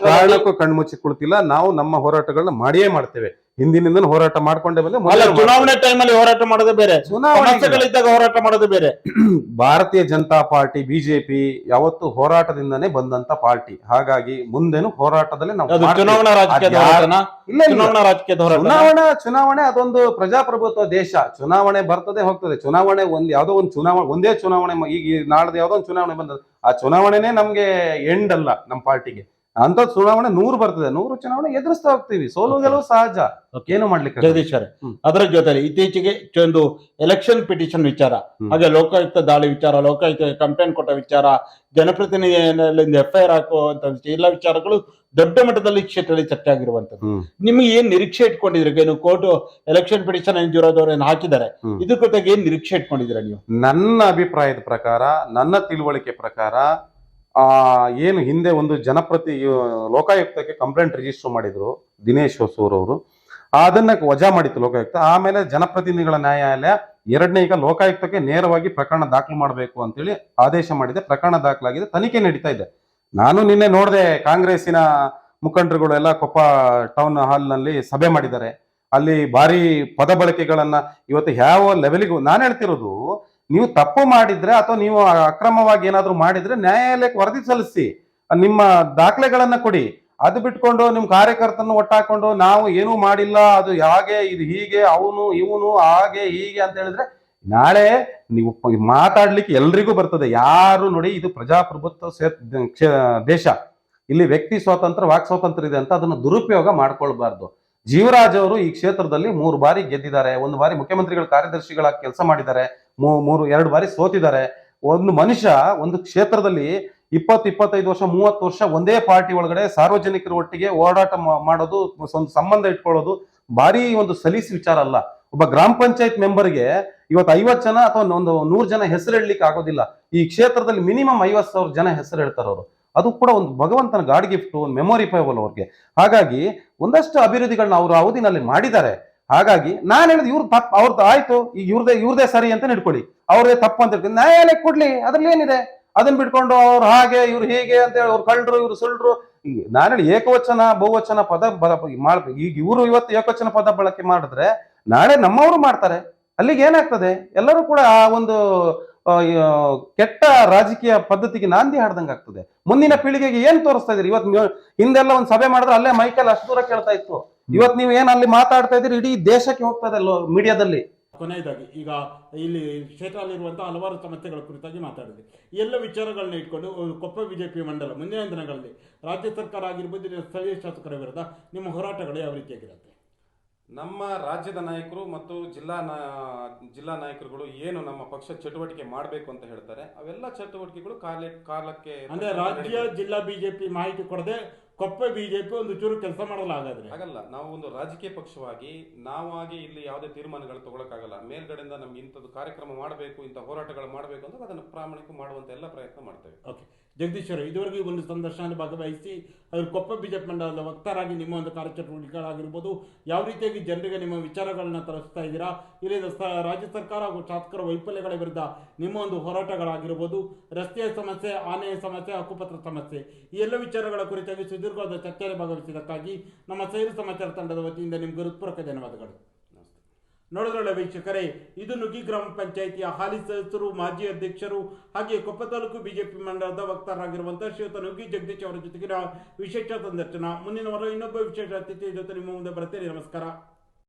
Speaker 2: ಕಾರಣಕ್ಕೂ ಕಣ್ಮುಚ್ಚಿ ಕುಳಿತಿಲ್ಲ ನಾವು ನಮ್ಮ ಹೋರಾಟಗಳನ್ನ ಮಾಡಿಯೇ ಮಾಡ್ತೇವೆ. ಹಿಂದಿನಿಂದ ಹೋರಾಟ ಮಾಡ್ಕೊಂಡ ಮೇಲೆ.
Speaker 1: ಚುನಾವಣೆ ಟೈಮಲ್ಲಿ ಹೋರಾಟ ಮಾಡೋದೇ ಬೇರೆ. ಚುನಾವಣೆಗಳಿದ್ದಾಗ ಹೋರಾಟ ಮಾಡೋದೇ ಬೇರೆ.
Speaker 2: ಭಾರತೀಯ ಜನತಾ ಪಾರ್ಟಿ ಬಿಜೆಪಿ ಯಾವತ್ತು ಹೋರಾಟದಿಂದನೇ ಬಂದಂತ ಪಾರ್ಟಿ. ಹಾಗಾಗಿ ಮುಂದೆನು ಹೋರಾಟದಲ್ಲಿ ನಾವು
Speaker 1: ಚುನಾವಣಾ ರಾಜಕೀಯ
Speaker 2: ಇಲ್ಲ.
Speaker 1: ಚುನಾವಣಾ ರಾಜಕೀಯದ ಹೋರಾಟ
Speaker 2: ಚುನಾವಣಾ ಚುನಾವಣೆ ಅದೊಂದು ಪ್ರಜಾಪ್ರಭುತ್ವ ದೇಶ. ಚುನಾವಣೆ ಬರ್ತದೆ ಹೋಗ್ತದೆ. ಚುನಾವಣೆ ಒಂದ್ ಯಾವ್ದೋ ಒಂದು ಚುನಾವಣೆ ಒಂದೇ ಚುನಾವಣೆ ಈಗ ಈ ನಾಳ್ದು ಯಾವ್ದೋ ಒಂದು ಚುನಾವಣೆ ಬಂದದ ಆ ಚುನಾವಣೆನೇ ನಮ್ಗೆ ಎಂಡ್ ಅಲ್ಲ ನಮ್ಮ ಪಾರ್ಟಿಗೆ. ಅಂತ ಚುನಾವಣೆ ನೂರು ಬರ್ತದೆ. ನೂರು ಚುನಾವಣೆ ಎದುರಿಸ್ತಾ ಹೋಗ್ತೀವಿ. ಸೋಲು ಗೆಲುವು ಸಹಜ. ಏನು ಮಾಡ್ಲಿಕ್ಕೆ ಜಗದೀಶ್ವರ
Speaker 1: ಜಗದೀಶ್ ಅದರ ಜೊತೆ ಇತ್ತೀಚೆಗೆ ಒಂದು ಎಲೆಕ್ಷನ್ ಪಿಟಿಷನ್ ವಿಚಾರ ಹಾಗೆ ಲೋಕಾಯುಕ್ತ ದಾಳಿ ವಿಚಾರ ಲೋಕಾಯುಕ್ತ ಕಂಪ್ಲೇಂಟ್ ಕೊಟ್ಟ ವಿಚಾರ ಜನಪ್ರತಿನಿಧಿ ಎಫ್ ಐ ಆರ್ ಹಾಕುವಂತ ಎಲ್ಲ ವಿಚಾರಗಳು ದೊಡ್ಡ ಮಟ್ಟದಲ್ಲಿ ಕ್ಷೇತ್ರದಲ್ಲಿ ಚರ್ಚೆ ಆಗಿರುವಂತದ್ದು. ನಿಮ್ಗೆ ಏನ್ ನಿರೀಕ್ಷೆ ಇಟ್ಕೊಂಡಿದ್ರಿ ಏನು ಕೋರ್ಟ್ ಎಲೆಕ್ಷನ್ ಪಿಟಿಷನ್ ಏನು ಹಾಕಿದ್ದಾರೆ? ಇದ್ರ ಜೊತೆಗೆ ಏನ್ ನಿರೀಕ್ಷೆ ಇಟ್ಕೊಂಡಿದ್ದೀರಾ ನೀವು?
Speaker 2: ನನ್ನ ಅಭಿಪ್ರಾಯದ ಪ್ರಕಾರ ನನ್ನ ತಿಳುವಳಿಕೆ ಪ್ರಕಾರ ಏನು ಹಿಂದೆ ಒಂದು ಜನಪ್ರತಿ ಲೋಕಾಯುಕ್ತಕ್ಕೆ ಕಂಪ್ಲೇಂಟ್ ರಿಜಿಸ್ಟರ್ ಮಾಡಿದ್ರು, ದಿನೇಶ್ ಹೊಸೂರ್ ಅವರು. ಅದನ್ನ ವಜಾ ಮಾಡಿತ್ತು ಲೋಕಾಯುಕ್ತ. ಆಮೇಲೆ ಜನಪ್ರತಿನಿಧಿಗಳ ನ್ಯಾಯಾಲಯ ಎರಡನೇ ಈಗ ಲೋಕಾಯುಕ್ತಕ್ಕೆ ನೇರವಾಗಿ ಪ್ರಕರಣ ದಾಖಲು ಮಾಡಬೇಕು ಅಂತೇಳಿ ಆದೇಶ ಮಾಡಿದೆ. ಪ್ರಕರಣ ದಾಖಲಾಗಿದೆ, ತನಿಖೆ ನಡೀತಾ ಇದೆ. ನಾನು ನಿನ್ನೆ ನೋಡಿದೆ, ಕಾಂಗ್ರೆಸ್ಸಿನ ಮುಖಂಡರುಗಳು ಎಲ್ಲ ಕೊಪ್ಪ ಟೌನ್ ಹಾಲ್ನಲ್ಲಿ ಸಭೆ ಮಾಡಿದ್ದಾರೆ. ಅಲ್ಲಿ ಭಾರಿ ಪದ ಬಳಕೆಗಳನ್ನ ಇವತ್ತು ಯಾವ ಲೆವೆಲಿಗೂ ನಾನು ಹೇಳ್ತಿರೋದು ನೀವು ತಪ್ಪು ಮಾಡಿದ್ರೆ ಅಥವಾ ನೀವು ಅಕ್ರಮವಾಗಿ ಏನಾದರೂ ಮಾಡಿದ್ರೆ ನ್ಯಾಯಾಲಯಕ್ಕೆ ವರದಿ ಸಲ್ಲಿಸಿ. ನಿಮ್ಮ ದಾಖಲೆಗಳನ್ನ ಕೊಡಿ. ಅದು ಬಿಟ್ಕೊಂಡು ನಿಮ್ಮ ಕಾರ್ಯಕರ್ತನ ಒಟ್ಟಾಕೊಂಡು ನಾವು ಏನೂ ಮಾಡಿಲ್ಲ, ಅದು ಹಾಗೆ, ಇದು ಹೀಗೆ, ಅವನು, ಇವನು ಹಾಗೆ, ಹೀಗೆ ಅಂತ ಹೇಳಿದ್ರೆ ನಾಳೆ ನೀವು ಮಾತಾಡ್ಲಿಕ್ಕೆ ಎಲ್ರಿಗೂ ಬರ್ತದೆ. ಯಾರು ನೋಡಿ ಇದು ಪ್ರಜಾಪ್ರಭುತ್ವ ದೇಶ. ಇಲ್ಲಿ ವ್ಯಕ್ತಿ ಸ್ವಾತಂತ್ರ್ಯ, ವಾಕ್ ಸ್ವಾತಂತ್ರ್ಯ ಇದೆ ಅಂತ ಅದನ್ನು ದುರುಪಯೋಗ ಮಾಡ್ಕೊಳ್ಬಾರ್ದು. ಜೀವರಾಜ್ ಅವರು ಈ ಕ್ಷೇತ್ರದಲ್ಲಿ ಮೂರು ಬಾರಿ ಗೆದ್ದಿದ್ದಾರೆ. ಒಂದು ಬಾರಿ ಮುಖ್ಯಮಂತ್ರಿಗಳ, ಕಾರ್ಯದರ್ಶಿಗಳಾಗಿ ಕೆಲಸ ಮಾಡಿದ್ದಾರೆ. ಮೂರು, ಎರಡು ಬಾರಿ ಸೋತಿದ್ದಾರೆ. ಒಂದು ಮನುಷ್ಯ ಒಂದು ಕ್ಷೇತ್ರದಲ್ಲಿ ಇಪ್ಪತ್ತು, ಇಪ್ಪತ್ತೈದು ವರ್ಷ, ಮೂವತ್ತು ವರ್ಷ ಒಂದೇ ಪಾರ್ಟಿ ಒಳಗಡೆ ಸಾರ್ವಜನಿಕರ ಒಟ್ಟಿಗೆ ಓಡಾಟ ಮಾಡೋದು, ಒಂದು ಸಂಬಂಧ ಇಟ್ಕೊಳ್ಳೋದು ಭಾರಿ ಒಂದು ಸಲೀಸ್ ವಿಚಾರ ಅಲ್ಲ. ಒಬ್ಬ ಗ್ರಾಮ ಪಂಚಾಯತ್ ಮೆಂಬರ್ಗೆ ಇವತ್ತು ಐವತ್ತು ಜನ ಅಥವಾ ಒಂದು ನೂರು ಜನ ಹೆಸರು ಹೇಳಲಿಕ್ಕೆ ಆಗೋದಿಲ್ಲ. ಈ ಕ್ಷೇತ್ರದಲ್ಲಿ ಮಿನಿಮಮ್ ಐವತ್ತು ಸಾವಿರ ಜನ ಹೆಸರು ಹೇಳ್ತಾರೆ ಅವರು. ಅದು ಕೂಡ ಒಂದು ಭಗವಂತನ ಗಾಡ್ ಗಿಫ್ಟ್, ಒಂದು ಮೆಮೊರಿ ಪೇಬಲ್ ಅವ್ರಿಗೆ. ಹಾಗಾಗಿ ಒಂದಷ್ಟು ಅಭಿವೃದ್ಧಿಗಳನ್ನ ಅವರು ಅವಧಿನಲ್ಲಿ ಮಾಡಿದ್ದಾರೆ. ಹಾಗಾಗಿ ನಾನು ಹೇಳಿದ್ ಇವ್ರು ತಪ್ಪು ಅವ್ರದ್ದು ಆಯ್ತು, ಈಗ ಇವ್ರದೇ ಇವ್ರದೇ ಸರಿ ಅಂತ ಹಿಡ್ಕೊಳ್ಳಿ. ಅವ್ರದೇ ತಪ್ಪು ಅಂತ ಹೇಳ್ತೀನಿ ನ್ಯಾಯಾಲಯಕ್ಕೆ ಕೊಡ್ಲಿ, ಅದ್ರಲ್ಲಿ ಏನಿದೆ? ಅದನ್ನ ಬಿಟ್ಕೊಂಡು ಅವ್ರು ಹಾಗೆ, ಇವ್ರು ಹೀಗೆ ಅಂತ ಹೇಳಿ ಅವ್ರು ಕಳ್ಳರು ಇವ್ರು ಸುಳ್ರು. ನಾನು ಹೇಳಿ ಏಕವಚನ, ಬಹುವಚನ ಪದ ಬದ ಮಾಡ್ಬೇಕು ಈಗ ಇವರು ಇವತ್ತು ಏಕವಚನ ಪದ ಬಳಕೆ ಮಾಡಿದ್ರೆ ನಾಳೆ ನಮ್ಮವರು ಮಾಡ್ತಾರೆ. ಅಲ್ಲಿಗೆ ಏನಾಗ್ತದೆ? ಎಲ್ಲರೂ ಕೂಡ ಆ ಒಂದು ಕೆಟ್ಟ ರಾಜಕೀಯ ಪದ್ಧತಿಗೆ ನಾಂದಿ ಹಾಡ್ದಂಗೆ ಆಗ್ತದೆ. ಮುಂದಿನ ಪೀಳಿಗೆಗೆ ಏನ್ ತೋರಿಸ್ತಾ ಇದ್ರಿ ಇವತ್ತು ಹಿಂದೆಲ್ಲ ಒಂದು ಸಭೆ ಮಾಡಿದ್ರೆ ಅಲ್ಲೇ ಮೈಕಲ್ ಅಷ್ಟು ದೂರ ಕೇಳ್ತಾ ಇತ್ತು. ಇವತ್ತು ನೀವು ಏನ್ ಅಲ್ಲಿ ಮಾತಾಡ್ತಾ ಇದ್ದೀರಿ? ಇಡೀ ದೇಶಕ್ಕೆ ಹೋಗ್ತಾ ಇದೆ ಮೀಡಿಯಾದಲ್ಲಿ.
Speaker 1: ಕೊನೆಯದಾಗಿ ಈಗ ಇಲ್ಲಿ ಕ್ಷೇತ್ರದಲ್ಲಿರುವಂತಹ ಹಲವಾರು ಸಮಸ್ಯೆಗಳ ಕುರಿತಾಗಿ ಮಾತಾಡಿದೆ ಎಲ್ಲ ವಿಚಾರಗಳನ್ನ ಇಟ್ಕೊಂಡು ಕೊಪ್ಪ ಬಿಜೆಪಿ ಮಂಡಲ ಮುಂದಿನ ದಿನಗಳಲ್ಲಿ ರಾಜ್ಯ ಸರ್ಕಾರ ಆಗಿರ್ಬೋದು ಇಲ್ಲ ಸ್ಥಳೀಯ ಶಾಸಕರ ವಿರುದ್ಧ ನಿಮ್ಮ ಹೋರಾಟಗಳು ಯಾವ ರೀತಿಯಾಗಿರುತ್ತೆ
Speaker 2: ನಮ್ಮ ರಾಜ್ಯದ ನಾಯಕರು ಮತ್ತು ಜಿಲ್ಲಾ ನಾ ಜಿಲ್ಲಾ ನಾಯಕರುಗಳು ಏನು ನಮ್ಮ ಪಕ್ಷ ಚಟುವಟಿಕೆ ಮಾಡಬೇಕು ಅಂತ ಹೇಳ್ತಾರೆ ಅವೆಲ್ಲ ಚಟುವಟಿಕೆಗಳು ಕಾಲ ಕಾಲಕ್ಕೆ
Speaker 1: ಅಂದ್ರೆ ರಾಜ್ಯ ಜಿಲ್ಲಾ ಬಿಜೆಪಿ ಮಾಹಿತಿ ಕೊಡದೆ ಕೊಪ್ಪ ಬಿಜೆಪಿ ಒಂದು ಚೂರು ಕೆಲಸ ಮಾಡಲ್ಲ ಹಾಗಾದ್ರೆ?
Speaker 2: ಹಾಗಲ್ಲ ನಾವು ಒಂದು ರಾಜಕೀಯ ಪಕ್ಷವಾಗಿ ನಾವಾಗಿ ಇಲ್ಲಿ ಯಾವುದೇ ತೀರ್ಮಾನಗಳು ತಗೊಳಕ್ಕಾಗಲ್ಲ. ಮೇಲ್ಗಡೆಯಿಂದ ನಮ್ಗೆ ಇಂಥದ್ದು ಕಾರ್ಯಕ್ರಮ ಮಾಡಬೇಕು ಇಂಥ ಹೋರಾಟಗಳು ಮಾಡಬೇಕು ಅಂದ್ರೆ ಅದನ್ನು ಪ್ರಾಮಾಣಿಕ ಮಾಡುವಂತ ಎಲ್ಲ ಪ್ರಯತ್ನ ಮಾಡ್ತೇವೆ.
Speaker 1: ಓಕೆ. ಜಗದೀಶ್ವರ ಇದುವರೆಗೂ ಒಂದು ಸಂದರ್ಶನ ಭಾಗವಹಿಸಿ ಅವರು ಕೊಪ್ಪ ಬಿಜೆಪಿ ಮಂಡಲದ ವಕ್ತಾರಾಗಿ ನಿಮ್ಮ ಒಂದು ಕಾರ್ಯಚಟುವಟಿಕೆಗಳಾಗಿರ್ಬೋದು ಯಾವ ರೀತಿಯಾಗಿ ಜನರಿಗೆ ನಿಮ್ಮ ವಿಚಾರಗಳನ್ನ ತರಿಸ್ತಾ ಇದ್ದೀರಾ ಇಲ್ಲಿ ರಾಜ್ಯ ಸರ್ಕಾರ ಹಾಗೂ ಶಾಸಕರ ವೈಫಲ್ಯಗಳ ವಿರುದ್ಧ ನಿಮ್ಮ ಒಂದು ಹೋರಾಟಗಳಾಗಿರ್ಬೋದು ರಸ್ತೆಯ ಸಮಸ್ಯೆ ಆನೆಯ ಸಮಸ್ಯೆ ಹಕ್ಕುಪತ್ರ ಸಮಸ್ಯೆ ಈ ಎಲ್ಲ ವಿಚಾರಗಳ ಕುರಿತಾಗಿ ಸುದೀರ್ಘವಾದ ಚರ್ಚೆಯಲ್ಲಿ ಭಾಗವಹಿಸಿದ್ದಕ್ಕಾಗಿ ನಮ್ಮ ಸೈರು ಸಮಾಚಾರ ತಂಡದ ವತಿಯಿಂದ ನಿಮ್ಗೆ ಹೃತ್ಪೂರ್ವಕ ಧನ್ಯವಾದಗಳು. ನೋಡಿದ್ರಲ್ಲ ವೀಕ್ಷಕರೇ, ಇದು ನುಗ್ಗಿ ಗ್ರಾಮ ಪಂಚಾಯಿತಿಯ ಹಾಲಿ ಸದಸ್ಯರು, ಮಾಜಿ ಅಧ್ಯಕ್ಷರು ಹಾಗೆ ಕೊಪ್ಪ ತಾಲೂಕು ಬಿಜೆಪಿ ಮಂಡಲದ ವಕ್ತಾರರಾಗಿರುವಂತಹ ಶ್ರೀಯುತ ನುಗ್ಗಿ ಜಗದೀಶ್ ಅವರ ಜೊತೆಗಿನ ವಿಶೇಷ ಸಂದರ್ಶನ. ಮುಂದಿನ ವಾರ ಇನ್ನೊಬ್ಬ ವಿಶೇಷ ಅತಿಥಿ ಜೊತೆ ನಿಮ್ಮ ಮುಂದೆ ಬರ್ತೇನೆ ನಮಸ್ಕಾರ.